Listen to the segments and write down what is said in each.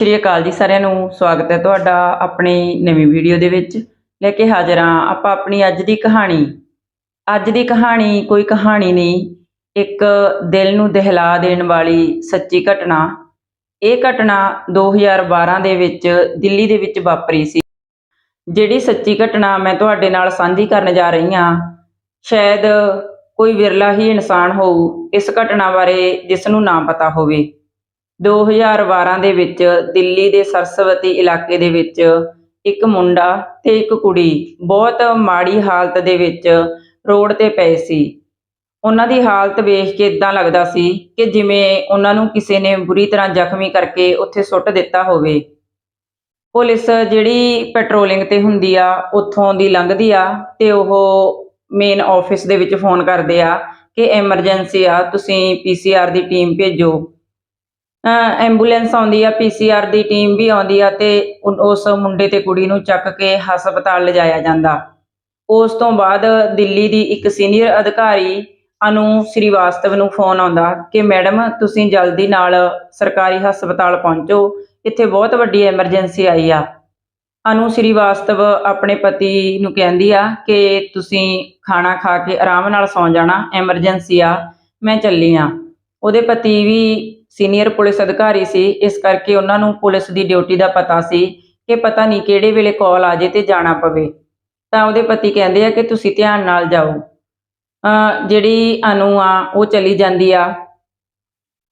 ਸ੍ਰੀ ਅਕਾਲ ਜੀ ਸਾਰਿਆਂ ਨੂੰ। ਸਵਾਗਤ ਹੈ ਤੁਹਾਡਾ ਆਪਣੀ ਨਵੀਂ ਵੀਡੀਓ ਦੇ ਵਿੱਚ। ਲੈ ਕੇ ਹਾਜ਼ਰ ਹਾਂ ਆਪਾਂ ਆਪਣੀ ਅੱਜ ਦੀ ਕਹਾਣੀ। ਅੱਜ ਦੀ ਕਹਾਣੀ ਕੋਈ ਕਹਾਣੀ ਨਹੀਂ, ਇੱਕ ਦਿਲ ਨੂੰ ਦਹਿਲਾ ਦੇਣ ਵਾਲੀ ਸੱਚੀ ਘਟਨਾ। ਇਹ ਘਟਨਾ 2012 ਦੇ ਵਿੱਚ ਦਿੱਲੀ ਦੇ ਵਿੱਚ ਵਾਪਰੀ ਸੀ। ਜਿਹੜੀ ਸੱਚੀ ਘਟਨਾ ਮੈਂ ਤੁਹਾਡੇ ਨਾਲ ਸਾਂਝੀ ਕਰਨ ਜਾ ਰਹੀ ਹਾਂ, ਸ਼ਾਇਦ ਕੋਈ ਵਿਰਲਾ ਹੀ ਇਨਸਾਨ ਹੋਊ ਇਸ ਘਟਨਾ ਬਾਰੇ ਜਿਸ ਨੂੰ ਨਾ ਪਤਾ ਹੋਵੇ। 2012 ਦੇ ਵਿੱਚ ਦਿੱਲੀ ਦੇ ਸਰਸਵਤੀ ਇਲਾਕੇ ਦੇ ਵਿੱਚ ਇੱਕ ਮੁੰਡਾ ਤੇ ਇੱਕ ਕੁੜੀ ਬਹੁਤ ਮਾੜੀ ਹਾਲਤ ਦੇ ਵਿੱਚ ਰੋਡ ਤੇ ਪਏ ਸੀ। ਉਹਨਾਂ ਦੀ ਹਾਲਤ ਵੇਖ ਕੇ ਇਦਾਂ ਲੱਗਦਾ ਸੀ ਕਿ ਜਿਵੇਂ ਉਹਨਾਂ ਨੂੰ ਕਿਸੇ ਨੇ ਬੁਰੀ ਤਰ੍ਹਾਂ ਜ਼ਖਮੀ ਕਰਕੇ ਉੱਥੇ ਸੁੱਟ ਦਿੱਤਾ ਹੋਵੇ। ਪੁਲਿਸ ਜਿਹੜੀ ਪੈਟਰੋਲਿੰਗ ਤੇ ਹੁੰਦੀ ਆ, ਉੱਥੋਂ ਦੀ ਲੰਘਦੀ ਆ ਤੇ ਉਹ ਮੇਨ ਆਫਿਸ ਦੇ ਵਿੱਚ ਫੋਨ ਕਰਦੇ ਆ ਕਿ ਐਮਰਜੈਂਸੀ ਆ, ਤੁਸੀਂ ਪੀਸੀਆਰ ਦੀ ਟੀਮ ਭੇਜੋ। ਐਂਬੂਲੈਂਸ ਆਉਂਦੀ ਆ ਪੀਸੀਆਰ ਦੀ ਟੀਮ ਵੀ ਆਉਂਦੀ ਆ ਤੇ ਉਸ ਮੁੰਡੇ ਤੇ ਕੁੜੀ ਨੂੰ ਚੱਕ ਕੇ ਹਸਪਤਾਲ ਲਿਜਾਇਆ ਜਾਂਦਾ। ਉਸ ਤੋਂ ਬਾਅਦ ਦਿੱਲੀ ਦੀ ਇੱਕ ਸੀਨੀਅਰ ਅਧਿਕਾਰੀ ਅਨੂ ਸ੍ਰੀਵਾਸਤਵ ਨੂੰ ਫੋਨ ਆਉਂਦਾ ਕਿ ਮੈਡਮ, ਤੁਸੀਂ ਜਲਦੀ ਨਾਲ ਸਰਕਾਰੀ ਹਸਪਤਾਲ ਪਹੁੰਚੋ, ਇੱਥੇ ਬਹੁਤ ਵੱਡੀ ਐਮਰਜੈਂਸੀ ਆਈ ਆ। ਅਨੂ ਸ੍ਰੀਵਾਸਤਵ ਆਪਣੇ ਪਤੀ ਨੂੰ ਕਹਿੰਦੀ ਆ ਕਿ ਤੁਸੀਂ ਖਾਣਾ ਖਾ ਕੇ ਆਰਾਮ ਨਾਲ ਸੌਂ ਜਾਣਾ ਐਮਰਜੈਂਸੀ ਆ, ਮੈਂ ਚੱਲੀ ਆ। ਉਹਦੇ ਪਤੀ ਵੀ ਸੀਨੀਅਰ ਪੁਲਿਸ ਅਧਿਕਾਰੀ ਸੀ, ਇਸ ਕਰਕੇ ਉਹਨਾਂ ਨੂੰ ਪੁਲਿਸ ਦੀ ਡਿਊਟੀ ਦਾ ਪਤਾ ਸੀ ਕਿ ਪਤਾ ਨਹੀਂ ਕਿਹੜੇ ਵੇਲੇ ਕਾਲ ਆ ਜੇ ਤੇ ਜਾਣਾ ਪਵੇ। ਤਾਂ ਉਹਦੇ ਪਤੀ ਕਹਿੰਦੇ ਆ ਕਿ ਤੁਸੀਂ ਧਿਆਨ ਨਾਲ ਜਾਓ। ਜਿਹੜੀ ਅਨੂ ਆ, ਉਹ ਚਲੀ ਜਾਂਦੀ ਆ।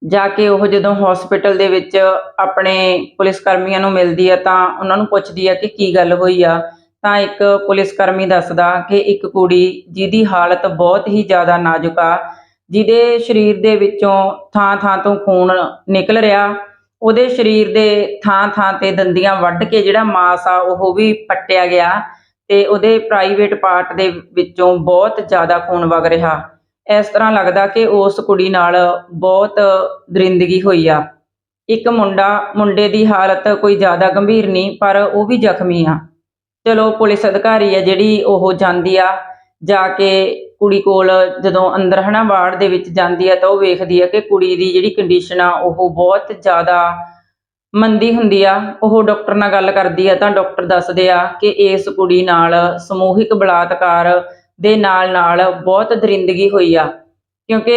ਜਾ ਕੇ ਉਹ ਜਦੋਂ ਹਸਪੀਟਲ ਦੇ ਵਿੱਚ ਆਪਣੇ ਪੁਲਿਸ ਕਰਮੀਆਂ ਨੂੰ ਮਿਲਦੀ ਆ ਤਾਂ ਉਹਨਾਂ ਨੂੰ ਪੁੱਛਦੀ ਆ ਕਿ ਕੀ ਗੱਲ ਹੋਈ ਆ। ਤਾਂ ਇੱਕ ਪੁਲਿਸ ਕਰਮੀ ਦੱਸਦਾ ਕਿ ਇੱਕ ਕੁੜੀ ਜਿਹਦੀ ਹਾਲਤ ਬਹੁਤ ਹੀ ਜ਼ਿਆਦਾ ਨਾਜ਼ੁਕ ਆ ਜਿਹਦੇ ਸਰੀਰ ਦੇ ਵਿੱਚੋਂ ਥਾਂ ਥਾਂ ਤੋਂ ਖੂਨ ਨਿਕਲ ਰਿਹਾ, ਉਹਦੇ ਸਰੀਰ ਦੇ ਥਾਂ ਥਾਂ ਤੇ ਦੰਦੀਆਂ ਵੱਢ ਕੇ ਜਿਹੜਾ ਮਾਸ ਆ, ਉਹ ਵੀ ਪੱਟਿਆ ਗਿਆ ਤੇ ਉਹਦੇ ਪ੍ਰਾਈਵੇਟ ਪਾਰਟ ਦੇ ਵਿੱਚੋਂ ਬਹੁਤ ਜ਼ਿਆਦਾ ਖੂਨ ਵਗ ਰਿਹਾ। ਇਸ ਤਰ੍ਹਾਂ ਲੱਗਦਾ ਕਿ ਉਸ ਕੁੜੀ ਨਾਲ ਬਹੁਤ ਦਰਿੰਦਗੀ ਹੋਈ ਆ। ਇੱਕ ਮੁੰਡਾ, ਮੁੰਡੇ ਦੀ ਹਾਲਤ ਕੋਈ ਜ਼ਿਆਦਾ ਗੰਭੀਰ ਨਹੀਂ, ਪਰ ਉਹ ਵੀ ਜ਼ਖਮੀ ਆ। ਚਲੋ ਪੁਲਿਸ ਅਧਿਕਾਰੀ ਆ ਜਿਹੜੀ ਉਹ ਜਾਂਦੀ ਆ, ਜਾ ਕੇ ਕੁੜੀ ਕੋਲ ਜਦੋਂ ਅੰਦਰ ਹਨਾ ਵਾਰਡ ਦੇ ਵਿੱਚ ਜਾਂਦੀ ਆ ਤਾਂ ਉਹ ਵੇਖਦੀ ਹੈ ਕਿ ਕੁੜੀ ਦੀ ਜਿਹੜੀ ਕੰਡੀਸ਼ਨ ਆ ਉਹ ਬਹੁਤ ਜ਼ਿਆਦਾ ਮੰਦੀ ਹੁੰਦੀ ਆ। ਉਹ ਡਾਕਟਰ ਨਾਲ ਗੱਲ ਕਰਦੀ ਆ ਤਾਂ ਡਾਕਟਰ ਦੱਸਦੇ ਆ ਕਿ ਇਸ ਕੁੜੀ ਨਾਲ ਸਮੂਹਿਕ ਬਲਾਤਕਾਰ ਦੇ ਨਾਲ ਨਾਲ ਬਹੁਤ ਦਰਿੰਦਗੀ ਹੋਈ ਆ। ਕਿਉਂਕਿ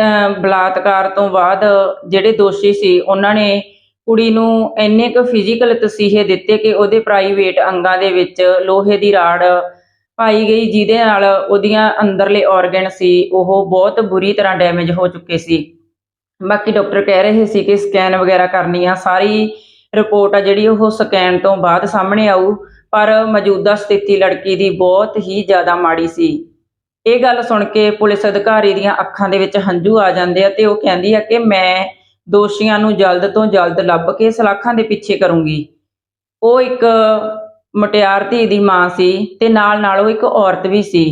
ਅਹ, ਬਲਾਤਕਾਰ ਤੋਂ ਬਾਅਦ ਜਿਹੜੇ ਦੋਸ਼ੀ ਸੀ ਉਹਨਾਂ ਨੇ ਕੁੜੀ ਨੂੰ ਇੰਨੇ ਕੁ ਫਿਜ਼ੀਕਲ ਤਸੀਹੇ ਦਿੱਤੇ ਕਿ ਉਹਦੇ ਪ੍ਰਾਈਵੇਟ ਅੰਗਾਂ ਦੇ ਵਿੱਚ ਲੋਹੇ ਦੀ ਰਾੜ ਪਾਈ ਗਈ ਜਿਹਦੇ ਨਾਲ ਉਹਦੀਆਂ ਅੰਦਰਲੇ ਆਰਗਨ ਸੀ, ਉਹ ਬਹੁਤ ਬੁਰੀ ਤਰ੍ਹਾਂ ਡੈਮੇਜ ਹੋ ਚੁੱਕੇ ਸੀ। ਬਾਕੀ ਡਾਕਟਰ ਕਹਿ ਰਹੇ ਸੀ ਕਿ ਸਕੈਨ ਵਗੈਰਾ ਕਰਨੀ ਆ, ਸਾਰੀ ਰਿਪੋਰਟ ਆ ਜਿਹੜੀ ਉਹ ਸਕੈਨ ਤੋਂ ਬਾਅਦ ਸਾਹਮਣੇ ਆਊ, ਪਰ ਮੌਜੂਦਾ ਸਥਿਤੀ ਲੜਕੀ ਦੀ ਬਹੁਤ ਹੀ ਜ਼ਿਆਦਾ ਮਾੜੀ ਸੀ। ਇਹ ਗੱਲ ਸੁਣ ਕੇ ਪੁਲਿਸ ਅਧਿਕਾਰੀ ਦੀਆਂ ਅੱਖਾਂ ਦੇ ਵਿੱਚ ਹੰਝੂ ਆ ਜਾਂਦੇ ਆ ਤੇ ਉਹ ਕਹਿੰਦੀ ਆ ਕਿ ਮੈਂ ਦੋਸ਼ੀਆਂ ਨੂੰ ਜਲਦ ਤੋਂ ਜਲਦ ਲੱਭ ਕੇ ਸਲਾਖਾਂ ਦੇ ਪਿੱਛੇ ਕਰੂੰਗੀ। ਉਹ ਇੱਕ ਮੁਟਿਆਰ ਧੀ ਦੀ ਮਾਂ ਸੀ ਤੇ ਨਾਲ ਨਾਲ ਉਹ ਇੱਕ ਔਰਤ ਵੀ ਸੀ।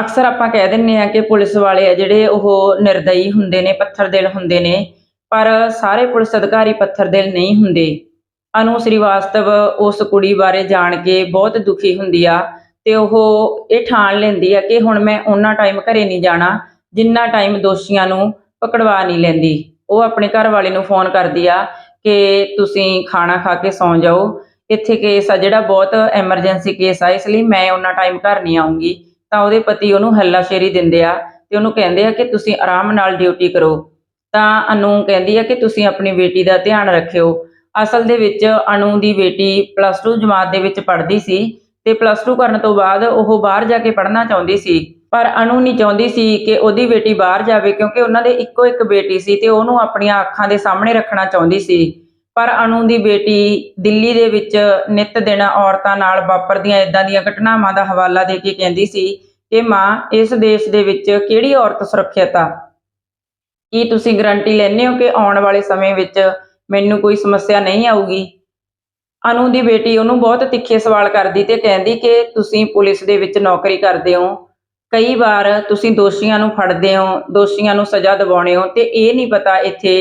ਅਕਸਰ ਆਪਾਂ ਕਹਿ ਦਿੰਨੇ ਆ ਕਿ ਪੁਲਿਸ ਵਾਲੇ ਆ ਜਿਹੜੇ ਉਹ ਨਿਰਦਈ ਹੁੰਦੇ ਨੇ, ਪੱਥਰ ਦਿਲ ਹੁੰਦੇ ਨੇ, ਪਰ ਸਾਰੇ ਪੁਲਿਸ ਅਧਿਕਾਰੀ ਪੱਥਰ ਦਿਲ ਨਹੀਂ ਹੁੰਦੇ। ਅਨੂ ਸ੍ਰੀਵਾਸਤਵ ਉਸ ਕੁੜੀ ਬਾਰੇ ਜਾਣ ਕੇ ਬਹੁਤ ਦੁਖੀ ਹੁੰਦੀ ਆ ਤੇ ਉਹ ਇਹ ਠਾਣ ਲੈਂਦੀ ਆ ਕਿ ਹੁਣ ਮੈਂ ਉਹਨਾਂ ਟਾਈਮ ਘਰੇ ਨਹੀਂ ਜਾਣਾ, ਜਿੰਨਾ ਟਾਈਮ ਦੋਸ਼ੀਆਂ ਨੂੰ ਪਕੜਵਾ ਨਹੀਂ ਲੈਂਦੀ। ਉਹ ਆਪਣੇ ਘਰ ਵਾਲੇ ਨੂੰ ਫੋਨ ਕਰਦੀ ਆ ਕਿ ਤੁਸੀਂ ਖਾਣਾ ਖਾ ਕੇ ਸੌਂ ਜਾਓ ਇੱਥੇ ਕੇਸ ਆ ਜਿਹੜਾ ਬਹੁਤ ਐਮਰਜੈਂਸੀ ਕੇਸ ਆ, ਇਸ ਲਈ ਮੈਂ ਉਹਨਾਂ ਟਾਈਮ ਘਰ ਨਹੀਂ ਆਉਂਗੀ। ਤਾਂ ਉਹਦੇ ਪਤੀ ਉਹਨੂੰ ਹੱਲਾਸ਼ੇਰੀ ਦਿੰਦੇ ਆ ਤੇ ਉਹਨੂੰ ਕਹਿੰਦੇ ਆ ਕਿ ਤੁਸੀਂ ਆਰਾਮ ਨਾਲ ਡਿਊਟੀ ਕਰੋ। ਤਾਂ ਅਨੂ ਕਹਿੰਦੀ ਆ ਕਿ ਤੁਸੀਂ ਆਪਣੀ ਬੇਟੀ ਦਾ ਧਿਆਨ ਰੱਖਿਓ। ਅਸਲ ਦੇ ਵਿੱਚ ਅਨੂ ਦੀ ਬੇਟੀ ਪਲੱਸ 2 ਜਮਾਤ ਦੇ ਵਿੱਚ ਪੜ੍ਹਦੀ ਸੀ ਤੇ ਪਲੱਸ 2 ਕਰਨ ਤੋਂ ਬਾਅਦ ਉਹ ਬਾਹਰ ਜਾ ਕੇ ਪੜ੍ਹਨਾ ਚਾਹੁੰਦੀ ਸੀ। ਪਰ ਅਨੂ ਨਹੀਂ ਚਾਹੁੰਦੀ ਸੀ ਕਿ ਉਹਦੀ ਬੇਟੀ ਬਾਹਰ ਜਾਵੇ ਕਿਉਂਕਿ ਉਹਨਾਂ ਦੇ ਇੱਕੋ ਇੱਕ ਬੇਟੀ ਸੀ ਤੇ ਉਹਨੂੰ ਆਪਣੀਆਂ ਅੱਖਾਂ ਦੇ ਸਾਹਮਣੇ ਰੱਖਣਾ ਚਾਹੁੰਦੀ ਸੀ। ਪਰ ਅਨੂ ਦੀ ਬੇਟੀ ਦਿੱਲੀ ਦੇ ਵਿੱਚ ਨਿਤ ਦਿਨ ਔਰਤਾਂ ਨਾਲ ਵਾਪਰਦੀਆਂ ਇਦਾਂ ਦੀਆਂ ਘਟਨਾਵਾਂ ਦਾ ਹਵਾਲਾ ਦੇ ਕੇ ਕਹਿੰਦੀ ਸੀ ਕਿ ਮਾਂ, ਇਸ ਦੇਸ਼ ਦੇ ਵਿੱਚ ਕਿਹੜੀ ਔਰਤ ਸੁਰੱਖਿਅਤ ਆ? ਕੀ ਤੁਸੀਂ ਗਰੰਟੀ ਲੈਂਦੇ ਹੋ ਕਿ ਆਉਣ ਵਾਲੇ ਸਮੇਂ ਵਿੱਚ ਮੈਨੂੰ ਕੋਈ ਸਮੱਸਿਆ ਨਹੀਂ ਆਊਗੀ? ਅਨੂ ਦੀ ਬੇਟੀ ਉਹਨੂੰ ਬਹੁਤ ਤਿੱਖੇ ਸਵਾਲ ਕਰਦੀ ਤੇ ਕਹਿੰਦੀ ਕਿ ਤੁਸੀਂ ਪੁਲਿਸ ਦੇ ਵਿੱਚ ਨੌਕਰੀ ਕਰਦੇ ਹੋ, ਕਈ ਵਾਰ ਤੁਸੀਂ ਦੋਸ਼ੀਆਂ ਨੂੰ ਫੜਦੇ ਹੋ, ਦੋਸ਼ੀਆਂ ਨੂੰ ਸਜ਼ਾ ਦਿਵਾਉਣੇ ਹੋ ਤੇ ਇਹ ਨਹੀਂ ਪਤਾ ਇੱਥੇ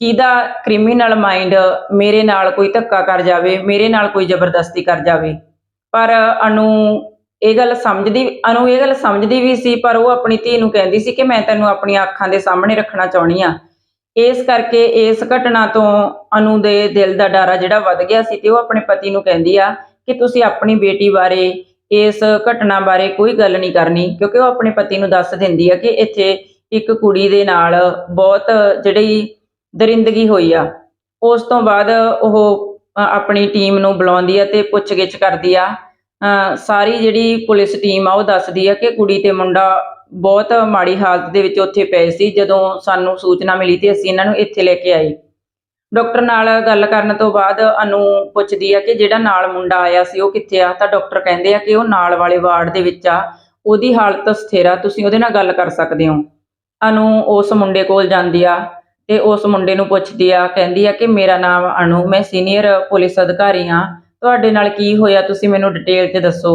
ਕਿਹਦਾ ਕ੍ਰਿਮੀਨਲ ਮਾਈਂਡ ਮੇਰੇ ਨਾਲ ਕੋਈ ਧੱਕਾ ਕਰ ਜਾਵੇ, ਮੇਰੇ ਨਾਲ ਕੋਈ ਜ਼ਬਰਦਸਤੀ ਕਰ ਜਾਵੇ? ਪਰ ਅਨੂ ਇਹ ਗੱਲ ਸਮਝਦੀ, ਅਨੂ ਇਹ ਗੱਲ ਸਮਝਦੀ ਵੀ ਸੀ, ਪਰ ਉਹ ਆਪਣੀ ਧੀ ਨੂੰ ਕਹਿੰਦੀ ਸੀ ਕਿ ਮੈਂ ਤੈਨੂੰ ਆਪਣੀਆਂ ਅੱਖਾਂ ਦੇ ਸਾਹਮਣੇ ਰੱਖਣਾ ਚਾਹੁੰਦੀ ਆ ਇਸ ਕਰਕੇ ਇਸ ਘਟਨਾ ਤੋਂ ਅਨੂ ਦੇ ਦਿਲ ਦਾ ਡਰ ਆ ਜਿਹੜਾ ਵੱਧ ਗਿਆ ਸੀ ਤੇ ਉਹ ਆਪਣੇ ਪਤੀ ਨੂੰ ਕਹਿੰਦੀ ਆ ਕਿ ਤੁਸੀਂ ਆਪਣੀ ਬੇਟੀ ਬਾਰੇ ਇਸ ਘਟਨਾ ਬਾਰੇ ਕੋਈ ਗੱਲ ਨਹੀਂ ਕਰਨੀ, ਕਿਉਂਕਿ ਉਹ ਆਪਣੇ ਪਤੀ ਨੂੰ ਦੱਸ ਦਿੰਦੀ ਆ ਕਿ ਇੱਥੇ ਇੱਕ ਕੁੜੀ ਦੇ ਨਾਲ ਬਹੁਤ ਜਿਹੜੀ ਦਰਿੰਦਗੀ ਹੋਈ ਆ। ਉਸ ਤੋਂ ਬਾਅਦ ਉਹ ਆਪਣੀ ਟੀਮ ਨੂੰ ਬੁਲਾਉਂਦੀ ਆ ਤੇ ਪੁੱਛਗਿੱਛ ਕਰਦੀ ਆ। ਅ, ਸਾਰੀ ਜਿਹੜੀ ਪੁਲਿਸ ਟੀਮ ਆ ਉਹ ਦੱਸਦੀ ਆ ਕਿ ਕੁੜੀ ਤੇ ਮੁੰਡਾ ਬਹੁਤ ਮਾੜੀ ਹਾਲਤ ਦੇ ਵਿੱਚ ਉੱਥੇ ਪਏ ਸੀ ਜਦੋਂ ਸਾਨੂੰ ਸੂਚਨਾ ਮਿਲੀ ਤੇ ਅਸੀਂ ਇਹਨਾਂ ਨੂੰ ਇੱਥੇ ਲੈ ਕੇ ਆਏ। ਡਾਕਟਰ ਨਾਲ ਗੱਲ ਕਰਨ ਤੋਂ ਬਾਅਦ ਅਨੂ ਪੁੱਛਦੀ ਆ ਕਿ ਜਿਹੜਾ ਨਾਲ ਮੁੰਡਾ ਆਇਆ ਸੀ ਉਹ ਕਿੱਥੇ ਆ? ਤਾਂ ਡਾਕਟਰ ਕਹਿੰਦੇ ਆ ਕਿ ਉਹ ਨਾਲ ਵਾਲੇ ਵਾਰਡ ਦੇ ਵਿੱਚ ਆ। ਉਹਦੀ ਹਾਲਤ ਸਥਿਰ ਆ ਤੁਸੀਂ ਉਹਦੇ ਨਾਲ ਗੱਲ ਕਰ ਸਕਦੇ ਹੋ। ਅਨੂ ਉਸ ਮੁੰਡੇ ਕੋਲ ਜਾਂਦੀ ਆ। ਤੇ ਉਸ ਮੁੰਡੇ ਨੂੰ ਪੁੱਛਦੀ ਆ, ਕਹਿੰਦੀ ਆ ਕਿ ਮੇਰਾ ਨਾਮ ਅਨੂ, ਮੈਂ ਸੀਨੀਅਰ ਪੁਲਿਸ ਅਧਿਕਾਰੀ ਆ ਤੁਹਾਡੇ ਨਾਲ ਕੀ ਹੋਇਆ, ਤੁਸੀਂ ਮੈਨੂੰ ਡਿਟੇਲ 'ਚ ਦੱਸੋ।